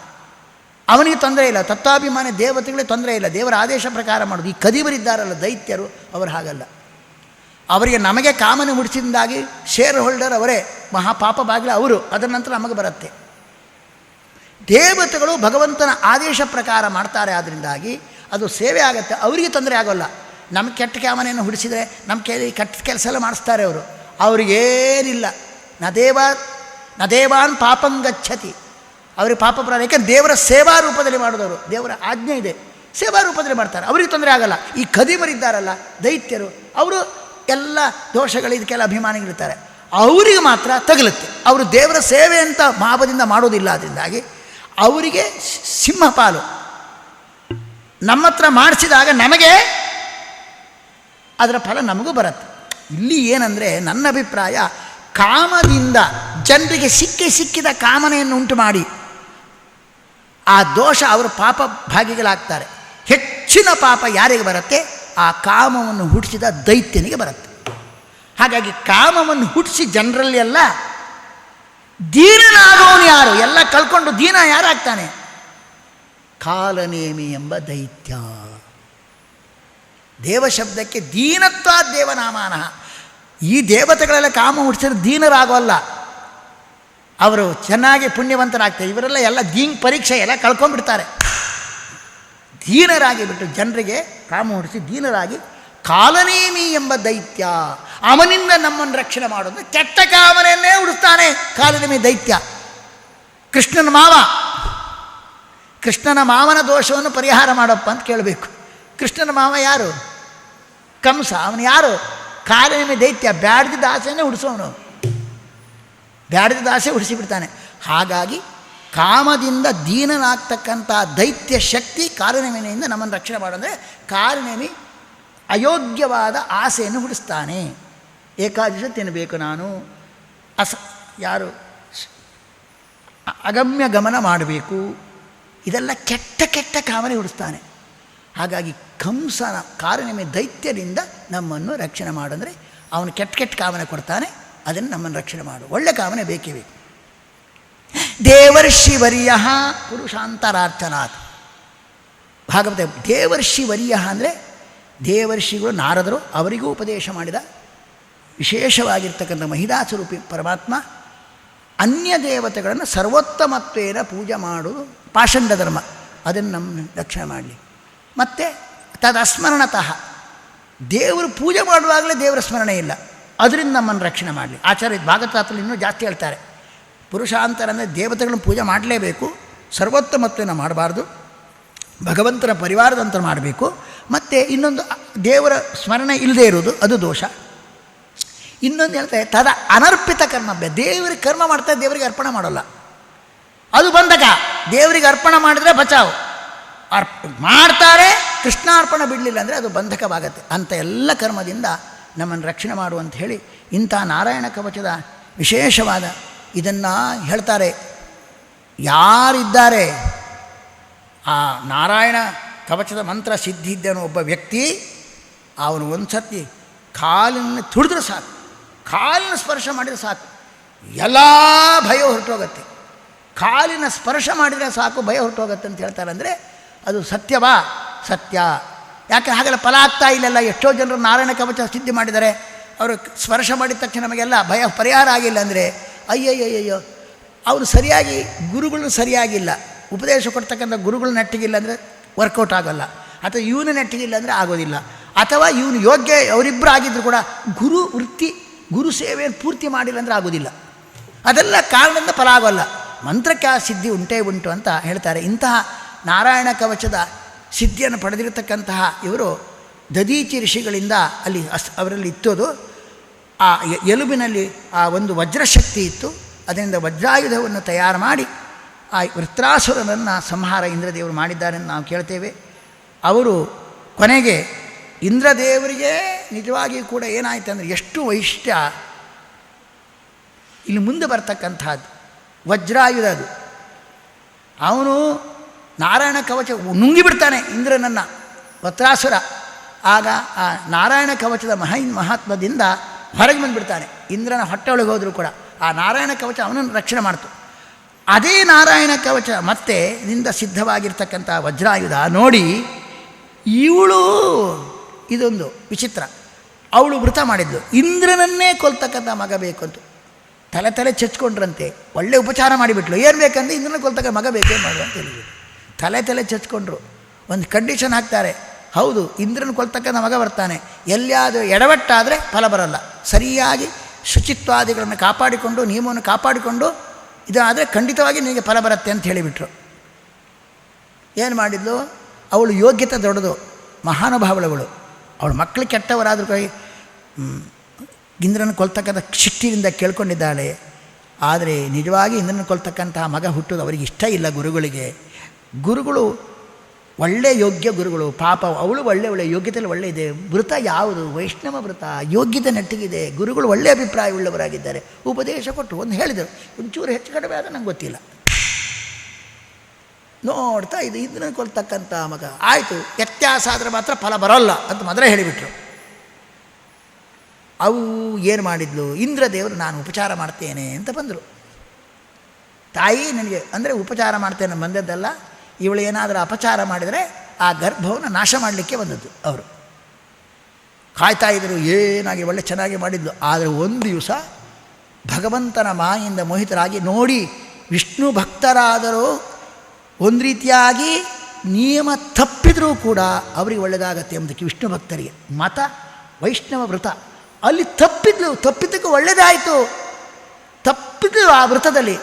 ಅವನಿಗೆ ತೊಂದರೆ ಇಲ್ಲ. ತತ್ವಾಭಿಮಾನಿ ದೇವತೆಗಳಿಗೆ ತೊಂದರೆ ಇಲ್ಲ. ದೇವರ ಆದೇಶ ಪ್ರಕಾರ ಮಾಡೋದು. ಈ ಕದಿಬರಿದ್ದಾರಲ್ಲ ದೈತ್ಯರು, ಅವರು ಹಾಗಲ್ಲ. ಅವರಿಗೆ ನಮಗೆ ಕಾಮನೆ ಮುಡಿಸಿದಾಗಿ ಶೇರ್ ಹೋಲ್ಡರ್ ಅವರೇ, ಮಹಾಪಾಪ ಬಾಗಿಲು ಅವರು, ಅದರ ನಂತರ ನಮಗೆ ಬರುತ್ತೆ. ದೇವತೆಗಳು ಭಗವಂತನ ಆದೇಶ ಪ್ರಕಾರ ಮಾಡ್ತಾರೆ ಆದ್ದರಿಂದಾಗಿ ಅದು ಸೇವೆ ಆಗುತ್ತೆ. ಅವರಿಗೆ ತೊಂದರೆ ಆಗೋಲ್ಲ. ನಮ್ಮ ಕೆಟ್ಟ ಕ್ಯಾಮನೆಯನ್ನು ಹುಡಿಸಿದರೆ ನಮ್ಮ ಕೈಲಿ ಕೆಟ್ಟ ಕೆಲಸ ಎಲ್ಲ ಮಾಡಿಸ್ತಾರೆ ಅವರು. ಅವ್ರಿಗೇನಿಲ್ಲ. ನ ದೇವ, ನ ದೇವಾನ್ ಪಾಪಂಗಚ್ಚತಿ ಅವ್ರಿಗೆ ಪಾಪ ಪ್ರಾಣ ಯಾಕೆಂದ್ರೆ ದೇವರ ಸೇವಾ ರೂಪದಲ್ಲಿ ಮಾಡಿದವರು. ದೇವರ ಆಜ್ಞೆ ಇದೆ. ಸೇವಾ ರೂಪದಲ್ಲಿ ಮಾಡ್ತಾರೆ. ಅವ್ರಿಗೆ ತೊಂದರೆ ಆಗಲ್ಲ. ಈ ಕದಿಮರಿದ್ದಾರಲ್ಲ ದೈತ್ಯರು, ಅವರು ಎಲ್ಲ ದೋಷಗಳು, ಇದಕ್ಕೆಲ್ಲ ಅಭಿಮಾನಿಗಳಿರ್ತಾರೆ ಅವರಿಗೆ ಮಾತ್ರ ತಗಲುತ್ತೆ. ಅವರು ದೇವರ ಸೇವೆ ಅಂತ ಮಾಪದಿಂದ ಮಾಡೋದಿಲ್ಲ ಅದರಿಂದಾಗಿ ಅವರಿಗೆ ಸಿಂಹಪಾಲು ನಮ್ಮ ಹತ್ರ ಮಾಡಿಸಿದಾಗ ನಮಗೆ ಅದರ ಫಲ ನಮಗೂ ಬರುತ್ತೆ. ಇಲ್ಲಿ ಏನಂದರೆ ನನ್ನ ಅಭಿಪ್ರಾಯ ಕಾಮದಿಂದ ಜನರಿಗೆ ಸಿಕ್ಕಿ ಸಿಕ್ಕಿದ ಕಾಮನೆಯನ್ನು ಉಂಟು ಮಾಡಿ. ಆ ದೋಷ ಅವರು ಪಾಪ ಭಾಗಿಗಳಾಗ್ತಾರೆ. ಹೆಚ್ಚಿನ ಪಾಪ ಯಾರಿಗೆ ಬರುತ್ತೆ? ಆ ಕಾಮವನ್ನು ಹುಟ್ಟಿಸಿದ ದೈತ್ಯನಿಗೆ ಬರುತ್ತೆ. ಹಾಗಾಗಿ ಕಾಮವನ್ನು ಹುಟ್ಟಿಸಿ ಜನರಲ್ಲಿ ಎಲ್ಲ ದೀನನಾದವನು ಯಾರು? ಎಲ್ಲ ಕಳ್ಕೊಂಡು ದೀನ ಯಾರಾಗ್ತಾನೆ? ಕಾಲನೇಮಿ ಎಂಬ ದೈತ್ಯ. ದೇವಶಬ್ದಕ್ಕೆ ದೀನತ್ವ ದೇವನಾಮಾನ. ಈ ದೇವತೆಗಳೆಲ್ಲ ಕಾಮ ಹುಟ್ಟಿಸಿದ್ರೆ ದೀನರಾಗೋಲ್ಲ. ಅವರು ಚೆನ್ನಾಗಿ ಪುಣ್ಯವಂತರಾಗ್ತಾರೆ. ಇವರೆಲ್ಲ ಎಲ್ಲ ದೀನ್ ಪರೀಕ್ಷೆ ಎಲ್ಲ ಕಳ್ಕೊಂಡ್ಬಿಡ್ತಾರೆ. ದೀನರಾಗಿ ಬಿಟ್ಟು ಜನರಿಗೆ ಕಾಮ ಹುಡಿಸಿ ದೀನರಾಗಿ ಕಾಲನೇಮಿ ಎಂಬ ದೈತ್ಯ. ಅವನಿಂದ ನಮ್ಮನ್ನು ರಕ್ಷಣೆ ಮಾಡೋದು. ಕೆಟ್ಟ ಕಾಮನೆಯನ್ನೇ ಉಡಿಸ್ತಾನೆ ಕಾಲನೇಮಿ ದೈತ್ಯ. ಕೃಷ್ಣನ ಮಾವ. ಕೃಷ್ಣನ ಮಾವನ ದೋಷವನ್ನು ಪರಿಹಾರ ಮಾಡಪ್ಪ ಅಂತ ಕೇಳಬೇಕು. ಕೃಷ್ಣನ ಮಾವ ಯಾರು? ಕಂಸ. ಅವನು ಯಾರು? ಕಾಲನೇಮಿ ದೈತ್ಯ. ಬ್ಯಾಡ್ದಿದ್ದ ದಾಸೆಯನ್ನೇ ಉಡಿಸೋನು. ಬ್ಯಾಡದ ಆಸೆ ಉಡಿಸಿಬಿಡ್ತಾನೆ. ಹಾಗಾಗಿ ಕಾಮದಿಂದ ದೀನನಾಗ್ತಕ್ಕಂಥ ದೈತ್ಯ ಶಕ್ತಿ ಕಾಲನೇಮಿನಿಂದ ನಮ್ಮನ್ನು ರಕ್ಷಣೆ ಮಾಡೋಂದರೆ ಕಾಲನೇಮಿ ಅಯೋಗ್ಯವಾದ ಆಸೆಯನ್ನು ಹುಡಿಸ್ತಾನೆ ಏಕಾದಶ ತಿನ್ನಬೇಕು ನಾನು. ಅಸ, ಯಾರು? ಅಗಮ್ಯ ಗಮನ ಮಾಡಬೇಕು. ಇದೆಲ್ಲ ಕೆಟ್ಟ ಕೆಟ್ಟ ಕಾಮನೆ ಹುಡಿಸ್ತಾನೆ. ಹಾಗಾಗಿ ಕಂಸನ ಕಾರಣಿಮೆ ದೈತ್ಯದಿಂದ ನಮ್ಮನ್ನು ರಕ್ಷಣೆ ಮಾಡಂದರೆ ಅವನು ಕೆಟ್ಟ ಕೆಟ್ಟ ಕಾಮನೆ ಕೊಡ್ತಾನೆ, ಅದನ್ನು ನಮ್ಮನ್ನು ರಕ್ಷಣೆ ಮಾಡು. ಒಳ್ಳೆ ಕಾಮನೆ ಬೇಕೇ ಬೇಕು ದೇವರ್ಷಿವರ್ಯ ಪುರುಷಾಂತರಾರ್ಚನಾಥ್ ಭಾಗವತ ದೇವರ್ಷಿವರ್ಯ ಅಂದರೆ ದೇವರ್ಷಿಗಳು ನಾರದರು ಅವರಿಗೂ ಉಪದೇಶ ಮಾಡಿದ ವಿಶೇಷವಾಗಿರ್ತಕ್ಕಂಥ ಮಹಿಳಾಸ್ವರೂಪಿ ಪರಮಾತ್ಮ ಅನ್ಯ ದೇವತೆಗಳನ್ನು ಸರ್ವೋತ್ತಮತ್ವೇನ ಪೂಜೆ ಮಾಡುವುದು ಪಾಷಂಡ ಧರ್ಮ ಅದನ್ನು ನಮ್ಮ ರಕ್ಷಣೆ ಮಾಡಲಿ. ಮತ್ತು ತದಸ್ಮರಣತಃ ದೇವರು ಪೂಜೆ ಮಾಡುವಾಗಲೇ ದೇವರ ಸ್ಮರಣೆ ಇಲ್ಲ. ಅದರಿಂದ ನಮ್ಮನ್ನು ರಕ್ಷಣೆ ಮಾಡಲಿ. ಆಚಾರ್ಯ ಭಾಗತಾತ್ರ ಇನ್ನೂ ಜಾಸ್ತಿ ಹೇಳ್ತಾರೆ. ಪುರುಷಾಂತರ ಅಂದರೆ ದೇವತೆಗಳನ್ನು ಪೂಜೆ ಮಾಡಲೇಬೇಕು. ಸರ್ವೋತ್ತಮತ್ವನ ಮಾಡಬಾರ್ದು. ಭಗವಂತನ ಪರಿವಾರದಂತರ ಮಾಡಬೇಕು. ಮತ್ತು ಇನ್ನೊಂದು ದೇವರ ಸ್ಮರಣೆ ಇಲ್ಲದೇ ಇರೋದು ಅದು ದೋಷ. ಇನ್ನೊಂದು ಹೇಳ್ತಾರೆ ತದ ಅನರ್ಪಿತ ಕರ್ಮಭ್ಯ ದೇವರಿಗೆ ಕರ್ಮ ಮಾಡ್ತಾ ದೇವರಿಗೆ ಅರ್ಪಣೆ ಮಾಡೋಲ್ಲ. ಅದು ಬಂಧಕ ದೇವರಿಗೆ ಅರ್ಪಣೆ ಮಾಡಿದ್ರೆ ಬಚಾವು. ಅರ್ಪ, ಮಾಡ್ತಾರೆ ಕೃಷ್ಣಾರ್ಪಣ ಬಿಡಲಿಲ್ಲ ಅಂದರೆ ಅದು ಬಂಧಕವಾಗತ್ತೆ. ಅಂಥ ಎಲ್ಲ ಕರ್ಮದಿಂದ ನಮ್ಮನ್ನು ರಕ್ಷಣೆ ಮಾಡು ಅಂತ ಹೇಳಿ ಇಂಥ ನಾರಾಯಣ ಕವಚದ ವಿಶೇಷವಾದ ಇದನ್ನು ಹೇಳ್ತಾರೆ. ಯಾರಿದ್ದಾರೆ? ಆ ನಾರಾಯಣ ಕವಚದ ಮಂತ್ರ ಸಿದ್ಧಿ ಇದ್ದನು ಒಬ್ಬ ವ್ಯಕ್ತಿ, ಅವನು ಒಂದು ಸತಿ ಕಾಲಿನ ತುಳಿದ್ರೆ ಸಾಕು. ಕಾಲಿನ ಸ್ಪರ್ಶ ಮಾಡಿದರೆ ಸಾಕು. ಎಲ್ಲ ಭಯ ಹೊರಟೋಗತ್ತೆ. ಕಾಲಿನ ಸ್ಪರ್ಶ ಮಾಡಿದರೆ ಸಾಕು, ಭಯ ಹೊರಟೋಗತ್ತೆ ಅಂತ ಹೇಳ್ತಾರೆ ಅಂದರೆ ಅದು ಸತ್ಯವಾ? ಸತ್ಯ. ಯಾಕೆ ಹಾಗೆಲ್ಲ ಫಲ ಆಗ್ತಾ ಇಲ್ಲಲ್ಲ? ಎಷ್ಟೋ ಜನರು ನಾರಾಯಣ ಕವಚ ಸಿದ್ಧಿ ಮಾಡಿದ್ದಾರೆ. ಅವರು ಸ್ಪರ್ಶ ಮಾಡಿದ ತಕ್ಷಣ ನಮಗೆಲ್ಲ ಭಯ, ಪರಿಹಾರ ಆಗಿಲ್ಲ ಅಂದರೆ ಅಯ್ಯಯ್ಯಯ್ಯೋ ಅವರು ಸರಿಯಾಗಿ, ಗುರುಗಳು ಸರಿಯಾಗಿಲ್ಲ. ಉಪದೇಶ ಕೊಡ್ತಕ್ಕಂಥ ಗುರುಗಳು ನೆಟ್ಟಿಗಿಲ್ಲ ಅಂದರೆ ವರ್ಕೌಟ್ ಆಗೋಲ್ಲ. ಅಥವಾ ಇವನು ನೆಟ್ಟಿಗಿಲ್ಲ ಅಂದರೆ ಆಗೋದಿಲ್ಲ. ಅಥವಾ ಇವನು ಯೋಗ್ಯ ಅವರಿಬ್ಬರು ಆಗಿದ್ದರೂ ಕೂಡ ಗುರು ವೃತ್ತಿ ಗುರು ಸೇವೆಯನ್ನು ಪೂರ್ತಿ ಮಾಡಿಲ್ಲ ಅಂದರೆ ಆಗೋದಿಲ್ಲ. ಅದೆಲ್ಲ ಕಾರಣದಿಂದ ಫಲ ಆಗೋಲ್ಲ. ಮಂತ್ರಕ್ಕೆ ಆ ಸಿದ್ಧಿ ಉಂಟೇ ಉಂಟು ಅಂತ ಹೇಳ್ತಾರೆ. ಇಂತಹ ನಾರಾಯಣ ಕವಚದ ಸಿದ್ಧಿಯನ್ನು ಪಡೆದಿರತಕ್ಕಂತಹ ಇವರು ದದೀಚಿ ಋಷಿಗಳಿಂದ ಅಲ್ಲಿ ಅಸ್ ಅವರಲ್ಲಿ ಇತ್ತೋದು. ಆ ಎಲುಬಿನಲ್ಲಿ ಆ ಒಂದು ವಜ್ರಶಕ್ತಿ ಇತ್ತು. ಅದರಿಂದ ವಜ್ರಾಯುಧವನ್ನು ತಯಾರು ಮಾಡಿ ಆ ವೃತ್ರಾಸುರನನ್ನು ಸಂಹಾರ ಇಂದ್ರದೇವರು ಮಾಡಿದ್ದಾರೆ ನಾವು ಕೇಳ್ತೇವೆ. ಅವರು ಕೊನೆಗೆ ಇಂದ್ರದೇವರಿಗೆ ನಿಜವಾಗಿ ಕೂಡ ಏನಾಯ್ತು ಅಂದರೆ ಎಷ್ಟು ವೈಶಿಷ್ಟ್ಯ ಇಲ್ಲಿ ಮುಂದೆ ಬರ್ತಕ್ಕಂಥದ್ದು ವಜ್ರಾಯುಧ ಅದು. ಅವನು ನಾರಾಯಣ ಕವಚ ನುಂಗಿಬಿಡ್ತಾನೆ ಇಂದ್ರನನ್ನು, ವತ್ರಾಸುರ. ಆಗ ಆ ನಾರಾಯಣ ಕವಚದ ಮಹೈನ್ ಮಹಾತ್ಮದಿಂದ ಹೊರಗೆ ಬಂದುಬಿಡ್ತಾನೆ. ಇಂದ್ರನ ಹೊಟ್ಟೆಯೊಳಗೆ ಹೋದರೂ ಕೂಡ ಆ ನಾರಾಯಣ ಕವಚ ಅವನನ್ನು ರಕ್ಷಣೆ ಮಾಡ್ತು. ಅದೇ ನಾರಾಯಣ ಕವಚ ಮತ್ತೆ ನಿಂದ ಸಿದ್ಧವಾಗಿರ್ತಕ್ಕಂಥ ವಜ್ರಾಯುಧ ನೋಡಿ ಇವಳು ಇದೊಂದು ವಿಚಿತ್ರ. ಅವಳು ವೃತ ಮಾಡಿದ್ಲು. ಇಂದ್ರನನ್ನೇ ಕೊಲ್ತಕ್ಕಂಥ ಮಗ ಬೇಕು ಅಂತ ತಲೆ ತಲೆ ಚಚ್ಕೊಂಡ್ರಂತೆ. ಒಳ್ಳೆ ಉಪಚಾರ ಮಾಡಿಬಿಟ್ಲು. ಏನು ಬೇಕಂದ್ರೆ ಇಂದ್ರನ ಕೊಲ್ತಕ್ಕ ಮಗ ಬೇಕೇ ಮಗ ಅಂತ ಹೇಳಿದ್ರು. ತಲೆ ತಲೆ ಚಚ್ಕೊಂಡ್ರು. ಒಂದು ಕಂಡೀಷನ್ ಹಾಕ್ತಾರೆ. ಹೌದು, ಇಂದ್ರನ ಕೊಲ್ತಕ್ಕಂಥ ಮಗ ಬರ್ತಾನೆ. ಎಲ್ಲಿಯಾದರೂ ಎಡವಟ್ಟಾದರೆ ಫಲ ಬರಲ್ಲ. ಸರಿಯಾಗಿ ಶುಚಿತ್ವಾದಿಗಳನ್ನು ಕಾಪಾಡಿಕೊಂಡು, ನಿಯಮವನ್ನು ಕಾಪಾಡಿಕೊಂಡು, ಇದಾದರೆ ಖಂಡಿತವಾಗಿ ನಿನಗೆ ಫಲ ಬರುತ್ತೆ ಅಂತ ಹೇಳಿಬಿಟ್ರು. ಏನು ಮಾಡಿದ್ಲು? ಅವಳು ಯೋಗ್ಯತೆ ದೊಡ್ಡದು. ಮಹಾನುಭಾವಳುಗಳು ಅವಳು ಮಕ್ಕಳು ಕೆಟ್ಟವರಾದರೂ ಕೈ ಇಂದ್ರನ ಕೊಲ್ತಕ್ಕಂಥ ಶಿಷ್ಟಿನಿಂದ ಕೇಳ್ಕೊಂಡಿದ್ದಾಳೆ. ಆದರೆ ನಿಜವಾಗಿ ಇಂದ್ರನ ಕೊಲ್ತಕ್ಕಂತಹ ಮಗ ಹುಟ್ಟೋದು ಅವರಿಗೆ ಇಷ್ಟ ಇಲ್ಲ ಗುರುಗಳಿಗೆ. ಗುರುಗಳು ಒಳ್ಳೆ ಯೋಗ್ಯ ಗುರುಗಳು, ಪಾಪ ಅವಳು ಒಳ್ಳೆ ಒಳ್ಳೆ ಯೋಗ್ಯತೆಯಲ್ಲಿ ಒಳ್ಳೆ ಇದೆ. ವೃತ ಯಾವುದು? ವೈಷ್ಣವ ವೃತ, ಯೋಗ್ಯತೆ ನೆಟ್ಟಿಗಿದೆ. ಗುರುಗಳು ಒಳ್ಳೆ ಅಭಿಪ್ರಾಯ ಉಳ್ಳವರಾಗಿದ್ದಾರೆ ಉಪದೇಶ ಕೊಟ್ಟು ಒಂದು ಹೇಳಿದರು. ಒಂಚೂರು ಹೆಚ್ಚು ಕಡಿಮೆ ಆದರೆ ನಂಗೆ ಗೊತ್ತಿಲ್ಲ. ನೋಡ್ತಾ ಇದು ಇದನ್ನ ಕೊಲ್ತಕ್ಕಂಥ ಮಗ. ಆಯಿತು, ವ್ಯತ್ಯಾಸ ಆದರೆ ಮಾತ್ರ ಫಲ ಬರೋಲ್ಲ ಅಂತ ಮೊದಲೇ ಹೇಳಿಬಿಟ್ರು. ಅವು ಏನು ಮಾಡಿದ್ಲು? ಇಂದ್ರದೇವರು, ನಾನು ಉಪಚಾರ ಮಾಡ್ತೇನೆ ಅಂತ ಬಂದರು. ತಾಯಿ ನನಗೆ, ಅಂದರೆ ಉಪಚಾರ ಮಾಡ್ತೇನೆ ಬಂದದ್ದಲ್ಲ, ಇವಳು ಏನಾದರೂ ಅಪಚಾರ ಮಾಡಿದರೆ ಆ ಗರ್ಭವನ್ನು ನಾಶ ಮಾಡಲಿಕ್ಕೆ ಬಂದದ್ದು ಅವರು. ಕಾಯ್ತಾ ಇದ್ದರು ಏನಾಗಿ ಒಳ್ಳೆ ಚೆನ್ನಾಗಿ ಮಾಡಿದ್ಲು. ಆದರೆ ಒಂದು ದಿವಸ ಭಗವಂತನ ಮಾಯಿಂದ ಮೋಹಿತರಾಗಿ ನೋಡಿ, ವಿಷ್ಣು ಭಕ್ತರಾದರೂ ಒಂದು ರೀತಿಯಾಗಿ ನಿಯಮ ತಪ್ಪಿದರೂ ಕೂಡ ಅವರಿಗೆ ಒಳ್ಳೆಯದಾಗತ್ತೆ ಎಂಬುದಕ್ಕೆ ವಿಷ್ಣು ಭಕ್ತರಿಗೆ. ಮತ, ವೈಷ್ಣವ ವ್ರತ. ಅಲ್ಲಿ ತಪ್ಪಿದ್ಲು, ತಪ್ಪಿದ್ದಕ್ಕೆ ಒಳ್ಳೆಯದಾಯಿತು ತಪ್ಪಿದ್ಲು ಆ ವ್ರತದಲ್ಲಿ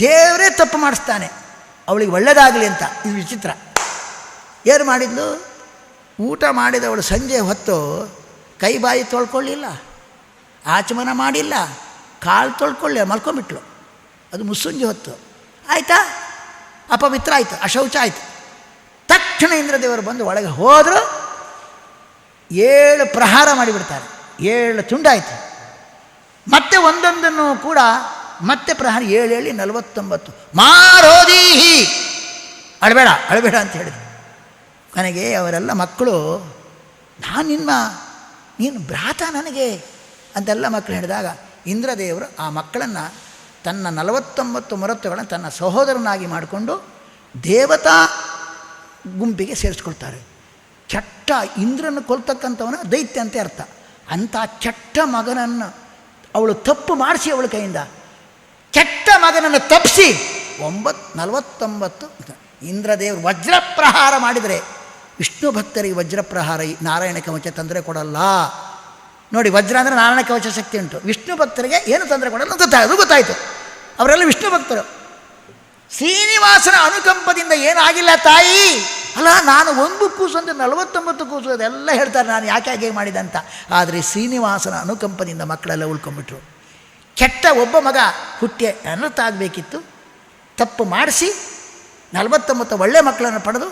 ದೇವರೇ ತಪ್ಪು ಮಾಡಿಸ್ತಾನೆ. ಅವಳಿಗೆ ಒಳ್ಳೆಯದಾಗಲಿ ಅಂತ, ಇದು ವಿಚಿತ್ರ. ಏನು ಮಾಡಿದ್ಲು? ಊಟ ಮಾಡಿದವಳು ಸಂಜೆ ಹೊತ್ತು ಕೈ ಬಾಯಿ ತೊಳ್ಕೊಳ್ಳಿಲ್ಲ, ಆಚಮನ ಮಾಡಿಲ್ಲ, ಕಾಲು ತೊಳ್ಕೊಳ್ಳಿ ಮಲ್ಕೊಂಬಿಟ್ಲು ಅದು ಮುಸ್ಸಂಜೆ ಹೊತ್ತು. ಆಯಿತಾ? ಅಪವಿತ್ರ ಆಯಿತು, ಅಶೌಚ ಆಯಿತು. ತಕ್ಷಣ ಇಂದ್ರದೇವರು ಬಂದು ಒಳಗೆ ಹೋದರೂ, ಏಳು ಪ್ರಹಾರ ಮಾಡಿಬಿಡ್ತಾರೆ. ಏಳು ತುಂಡಾಯಿತು ಮತ್ತೆ ಒಂದೊಂದನ್ನು ಕೂಡ ಮತ್ತೆ ಪ್ರಹಾರ ಏಳು ಹೇಳಿ ನಲವತ್ತೊಂಬತ್ತು. ಮಾರೋದೀಹಿ! ಅಳಬೇಡ ಅಳಬೇಡ ಅಂತ ಹೇಳಿದರು. ನನಗೆ ಅವರೆಲ್ಲ ಮಕ್ಕಳು, ನಾನು ನಿಮ್ಮ ನೀನು ಭ್ರಾತ ನನಗೆ ಅಂತೆಲ್ಲ ಮಕ್ಕಳು ಹೇಳಿದಾಗ ಇಂದ್ರದೇವರು ಆ ಮಕ್ಕಳನ್ನು ತನ್ನ ನಲವತ್ತೊಂಬತ್ತು ಮರತ್ವಗಳನ್ನು ತನ್ನ ಸಹೋದರನಾಗಿ ಮಾಡಿಕೊಂಡು ದೇವತಾ ಗುಂಪಿಗೆ ಸೇರಿಸ್ಕೊಳ್ತಾರೆ. ಚಟ್ಟ ಇಂದ್ರನ್ನು ಕೊಲ್ತಕ್ಕಂಥವನ ದೈತ್ಯ ಅಂತ ಅರ್ಥ. ಅಂಥ ಚಟ್ಟ ಮಗನನ್ನು ಅವಳು ತಪ್ಪು ಮಾಡಿಸಿ ಅವಳ ಕೈಯಿಂದ. ಕೆಟ್ಟ ಮಗನನ್ನು ತಪ್ಪಿಸಿ ಒಂಬತ್ತು ನಲವತ್ತೊಂಬತ್ತು, ಇಂದ್ರದೇವರು ವಜ್ರಪ್ರಹಾರ ಮಾಡಿದರೆ, ವಿಷ್ಣು ಭಕ್ತರಿಗೆ ವಜ್ರಪ್ರಹಾರ ನಾರಾಯಣ ಕವಚ ತೊಂದರೆ ಕೊಡಲ್ಲ. ನೋಡಿ, ವಜ್ರ ಅಂದರೆ ನಾರಾಯಣ ಕವಚ ಶಕ್ತಿ ಉಂಟು. ವಿಷ್ಣು ಭಕ್ತರಿಗೆ ಏನು ತೊಂದರೆ ಕೊಡಲ್ಲ ಗೊತ್ತಾಯ್ತು ಗೊತ್ತಾಯಿತು. ಅವರೆಲ್ಲ ವಿಷ್ಣು ಭಕ್ತರು. ಶ್ರೀನಿವಾಸನ ಅನುಕಂಪದಿಂದ ಏನಾಗಿಲ್ಲ ತಾಯಿ? ಅಲ್ಲ, ನಾನು ಒಂದು ಕೂಸು ಅಂದರೆ ನಲವತ್ತೊಂಬತ್ತು ಕೂಸು, ಅದೆಲ್ಲ ಹೇಳ್ತಾರೆ, ನಾನು ಯಾಕೆ ಹಾಗೆ ಮಾಡಿದೆ ಅಂತ. ಆದರೆ ಶ್ರೀನಿವಾಸನ ಅನುಕಂಪದಿಂದ ಮಕ್ಕಳೆಲ್ಲ ಉಳ್ಕೊಂಡ್ಬಿಟ್ರು. ಕೆಟ್ಟ ಒಬ್ಬ ಮಗ ಹುಟ್ಟಿ ಅನರ್ಥ ಆಗಬೇಕಿತ್ತು ತಪ್ಪು ಮಾಡಿಸಿ, ನಲವತ್ತೊಂಬತ್ತು ಒಳ್ಳೆ ಮಕ್ಕಳನ್ನು ಪಡೆದು,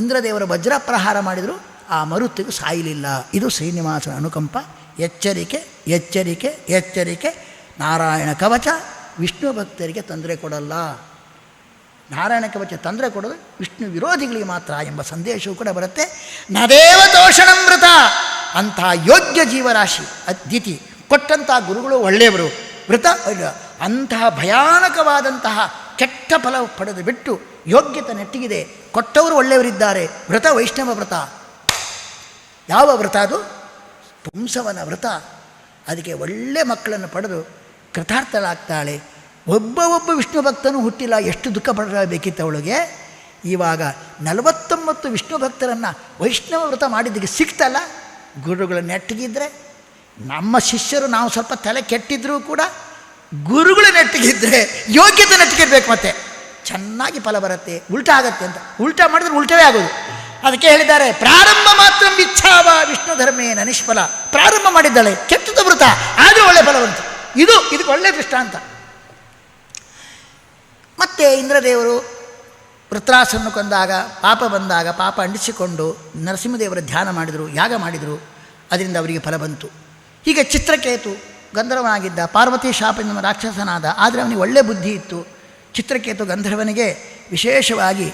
ಇಂದ್ರದೇವರ ವಜ್ರಪ್ರಹಾರ ಮಾಡಿದರು. ಆ ಮರುತಿಗೂ ಸಾಯಲಿಲ್ಲ. ಇದು ಶ್ರೀನಿವಾಸನ ಅನುಕಂಪ. ಎಚ್ಚರಿಕೆ ಎಚ್ಚರಿಕೆ ಎಚ್ಚರಿಕೆ. ನಾರಾಯಣ ಕವಚ ವಿಷ್ಣು ಭಕ್ತರಿಗೆ ತೊಂದರೆ ಕೊಡಲ್ಲ. ನಾರಾಯಣ ಕವಚ ತೊಂದರೆ ಕೊಡೋದು ವಿಷ್ಣು ವಿರೋಧಿಗಳಿಗೆ ಮಾತ್ರ ಎಂಬ ಸಂದೇಶವೂ ಕೂಡ ಬರುತ್ತೆ. ನದೇವ ದೋಷಣಮೃತ ಅಂತಹ ಯೋಗ್ಯ ಜೀವರಾಶಿ ಅದ್ವಿತಿ. ಕೊಟ್ಟಂತಹ ಗುರುಗಳು ಒಳ್ಳೆಯವರು. ಇಲ್ಲ ಅಂತಹ ಭಯಾನಕವಾದಂತಹ ಕೆಟ್ಟ ಫಲ ಪಡೆದು ಬಿಟ್ಟು ಯೋಗ್ಯತೆ ನೆಟ್ಟಿಗಿದೆ. ಕೊಟ್ಟವರು ಒಳ್ಳೆಯವರಿದ್ದಾರೆ. ವೃತ ವೈಷ್ಣವ ವ್ರತ. ಯಾವ ವ್ರತ ಅದು? ಪುಂಸವನ ವ್ರತ. ಅದಕ್ಕೆ ಒಳ್ಳೆ ಮಕ್ಕಳನ್ನು ಪಡೆದು ಕೃತಾರ್ಥಳಾಗ್ತಾಳೆ. ಒಬ್ಬ ಒಬ್ಬ ವಿಷ್ಣು ಭಕ್ತನೂ ಹುಟ್ಟಿಲ್ಲ, ಎಷ್ಟು ದುಃಖ ಪಡಬೇಕಿತ್ತು ಅವಳಿಗೆ? ಇವಾಗ ನಲವತ್ತೊಂಬತ್ತು ವಿಷ್ಣು ಭಕ್ತರನ್ನು ವೈಷ್ಣವ ವ್ರತ ಮಾಡಿದ್ದಕ್ಕೆ ಸಿಕ್ತಲ್ಲ ಗುರುಗಳು ನೆಟ್ಟಗಿದ್ರೆ? ನಮ್ಮ ಶಿಷ್ಯರು ನಾವು ಸ್ವಲ್ಪ ತಲೆ ಕೆಟ್ಟಿದ್ರೂ ಕೂಡ ಗುರುಗಳು ನೆಟ್ಟಗಿದ್ರೆ ಯೋಗ್ಯತೆ ನೆಟ್ಟಗಿರ್ಬೇಕು ಮತ್ತೆ. ಚೆನ್ನಾಗಿ ಫಲ ಬರುತ್ತೆ, ಉಲ್ಟಾ ಆಗತ್ತೆ ಅಂತ. ಉಲ್ಟಾ ಮಾಡಿದ್ರೆ ಉಲ್ಟವೇ ಆಗೋದು. ಅದಕ್ಕೆ ಹೇಳಿದ್ದಾರೆ, ಪ್ರಾರಂಭ ಮಾತ್ರ ಇಚ್ಛಾವ ವಿಷ್ಣು ಧರ್ಮೇನ ನಿಷ್ಫಲ. ಪ್ರಾರಂಭ ಮಾಡಿದ್ದಾಳೆ ಕೆಟ್ಟದ ವೃತ ಆದರೂ ಒಳ್ಳೆ ಫಲವಂತ. ಇದು, ಇದಕ್ಕೆ ಒಳ್ಳೆ ದೃಷ್ಟಾಂತ. ಮತ್ತೆ ಇಂದ್ರದೇವರು ವೃತ್ರಾಸನ್ನು ಕೊಂದಾಗ, ಪಾಪ ಬಂದಾಗ, ಪಾಪ ಅಂಟಿಸಿಕೊಂಡು ನರಸಿಂಹದೇವರ ಧ್ಯಾನ ಮಾಡಿದರು, ಯಾಗ ಮಾಡಿದರು, ಅದರಿಂದ ಅವರಿಗೆ ಫಲ ಬಂತು. ಹೀಗೆ ಚಿತ್ರಕೇತು ಗಂಧರ್ವನಾಗಿದ್ದ ಪಾರ್ವತಿ ಶಾಪದಿಂದ ರಾಕ್ಷಸನಾದ, ಆದರೆ ಅವನಿಗೆ ಒಳ್ಳೆ ಬುದ್ಧಿ ಇತ್ತು. ಚಿತ್ರಕೇತು ಗಂಧರ್ವನಿಗೆ ವಿಶೇಷವಾಗಿ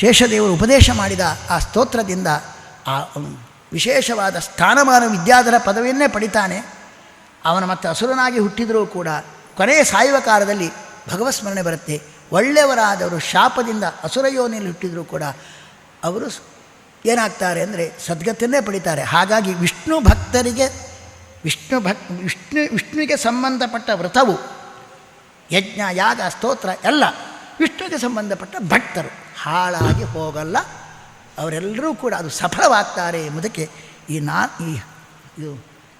ಶೇಷದೇವರು ಉಪದೇಶ ಮಾಡಿದ ಆ ಸ್ತೋತ್ರದಿಂದ ಆ ವಿಶೇಷವಾದ ಸ್ಥಾನಮಾನ ವಿದ್ಯಾಧರ ಪದವಿಯನ್ನೇ ಪಡಿತಾನೆ. ಅವನ ಮತ್ತೆ ಅಸುರನಾಗಿ ಹುಟ್ಟಿದರೂ ಕೂಡ ಕೊನೆಯ ಸಾಯುವ ಕಾಲದಲ್ಲಿ ಭಗವಸ್ಮರಣೆ ಬರುತ್ತೆ. ಒಳ್ಳೆಯವರಾದವರು ಶಾಪದಿಂದ ಅಸುರ ಯೋನಿಯಲ್ಲಿ ಹುಟ್ಟಿದರೂ ಕೂಡ ಅವರು ಏನಾಗ್ತಾರೆ ಅಂದರೆ ಸದ್ಗತಿಯನ್ನೇ ಪಡಿತಾರೆ. ಹಾಗಾಗಿ ವಿಷ್ಣು ಭಕ್ತರಿಗೆ ವಿಷ್ಣು ಭಕ್ ವಿಷ್ಣು ವಿಷ್ಣುವಿಗೆ ಸಂಬಂಧಪಟ್ಟ ವ್ರತವು ಯಜ್ಞ, ಯಾಗ, ಸ್ತೋತ್ರ ಎಲ್ಲ ವಿಷ್ಣುವಿಗೆ ಸಂಬಂಧಪಟ್ಟ ಭಕ್ತರು. ಹಾಳಾಗಿ ಹೋಗಲ್ಲ. ಅವರೆಲ್ಲರೂ ಕೂಡ ಅದು ಸಫಲವಾಗ್ತಾರೆ ಎಂಬುದಕ್ಕೆ ಈ ನಾ, ಈ ಇದು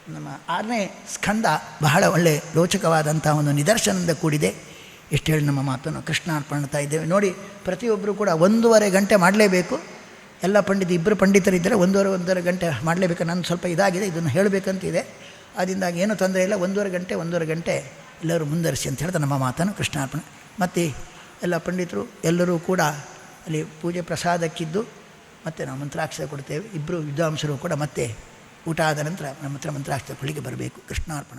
ನಮ್ಮ ಆರನೇ ಸ್ಕಂದ ಬಹಳ ಒಳ್ಳೆ ರೋಚಕವಾದಂಥ ಒಂದು ನಿದರ್ಶನದಿಂದ ಕೂಡಿದೆ. ಎಷ್ಟು ಹೇಳಿ ನಮ್ಮ ಮಾತನ್ನು ಕೃಷ್ಣಾರ್ಪಣ್ತಾ ಇದ್ದೇವೆ. ನೋಡಿ, ಪ್ರತಿಯೊಬ್ಬರು ಕೂಡ ಒಂದೂವರೆ ಗಂಟೆ ಮಾಡಲೇಬೇಕು. ಎಲ್ಲ ಪಂಡಿತ ಇಬ್ಬರು ಪಂಡಿತರಿದ್ದರೆ ಒಂದೂವರೆ ಒಂದೂವರೆ ಗಂಟೆ ಮಾಡಲೇಬೇಕು. ನಾನು ಸ್ವಲ್ಪ ಇದಾಗಿದೆ, ಇದನ್ನು ಹೇಳಬೇಕಂತಿದೆ. ಅದರಿಂದಾಗಿ ಏನೂ ತೊಂದರೆ ಇಲ್ಲ. ಒಂದೂವರೆ ಗಂಟೆ ಒಂದೂವರೆ ಗಂಟೆ ಎಲ್ಲರೂ ಮುಂದುವರಿಸಿ ಅಂತ ಹೇಳ್ತಾ ನಮ್ಮ ಮಾತನ್ನು ಕೃಷ್ಣಾರ್ಪಣೆ ಮತ್ತು ಎಲ್ಲ ಪಂಡಿತರು, ಎಲ್ಲರೂ ಕೂಡ ಅಲ್ಲಿ ಪೂಜೆ ಪ್ರಸಾದಕ್ಕಿದ್ದು ಮತ್ತೆ ನಾವು ಮಂತ್ರಾಕ್ಷರ ಕೊಡ್ತೇವೆ. ಇಬ್ಬರು ವಿದ್ವಾಂಸರು ಕೂಡ ಮತ್ತೆ ಊಟ ಆದ ನಂತರ ನಮ್ಮ ಹತ್ರ ಮಂತ್ರಾಕ್ಷರ ಕೊಡಲಿಕ್ಕೆ ಬರಬೇಕು. ಕೃಷ್ಣಾರ್ಪಣ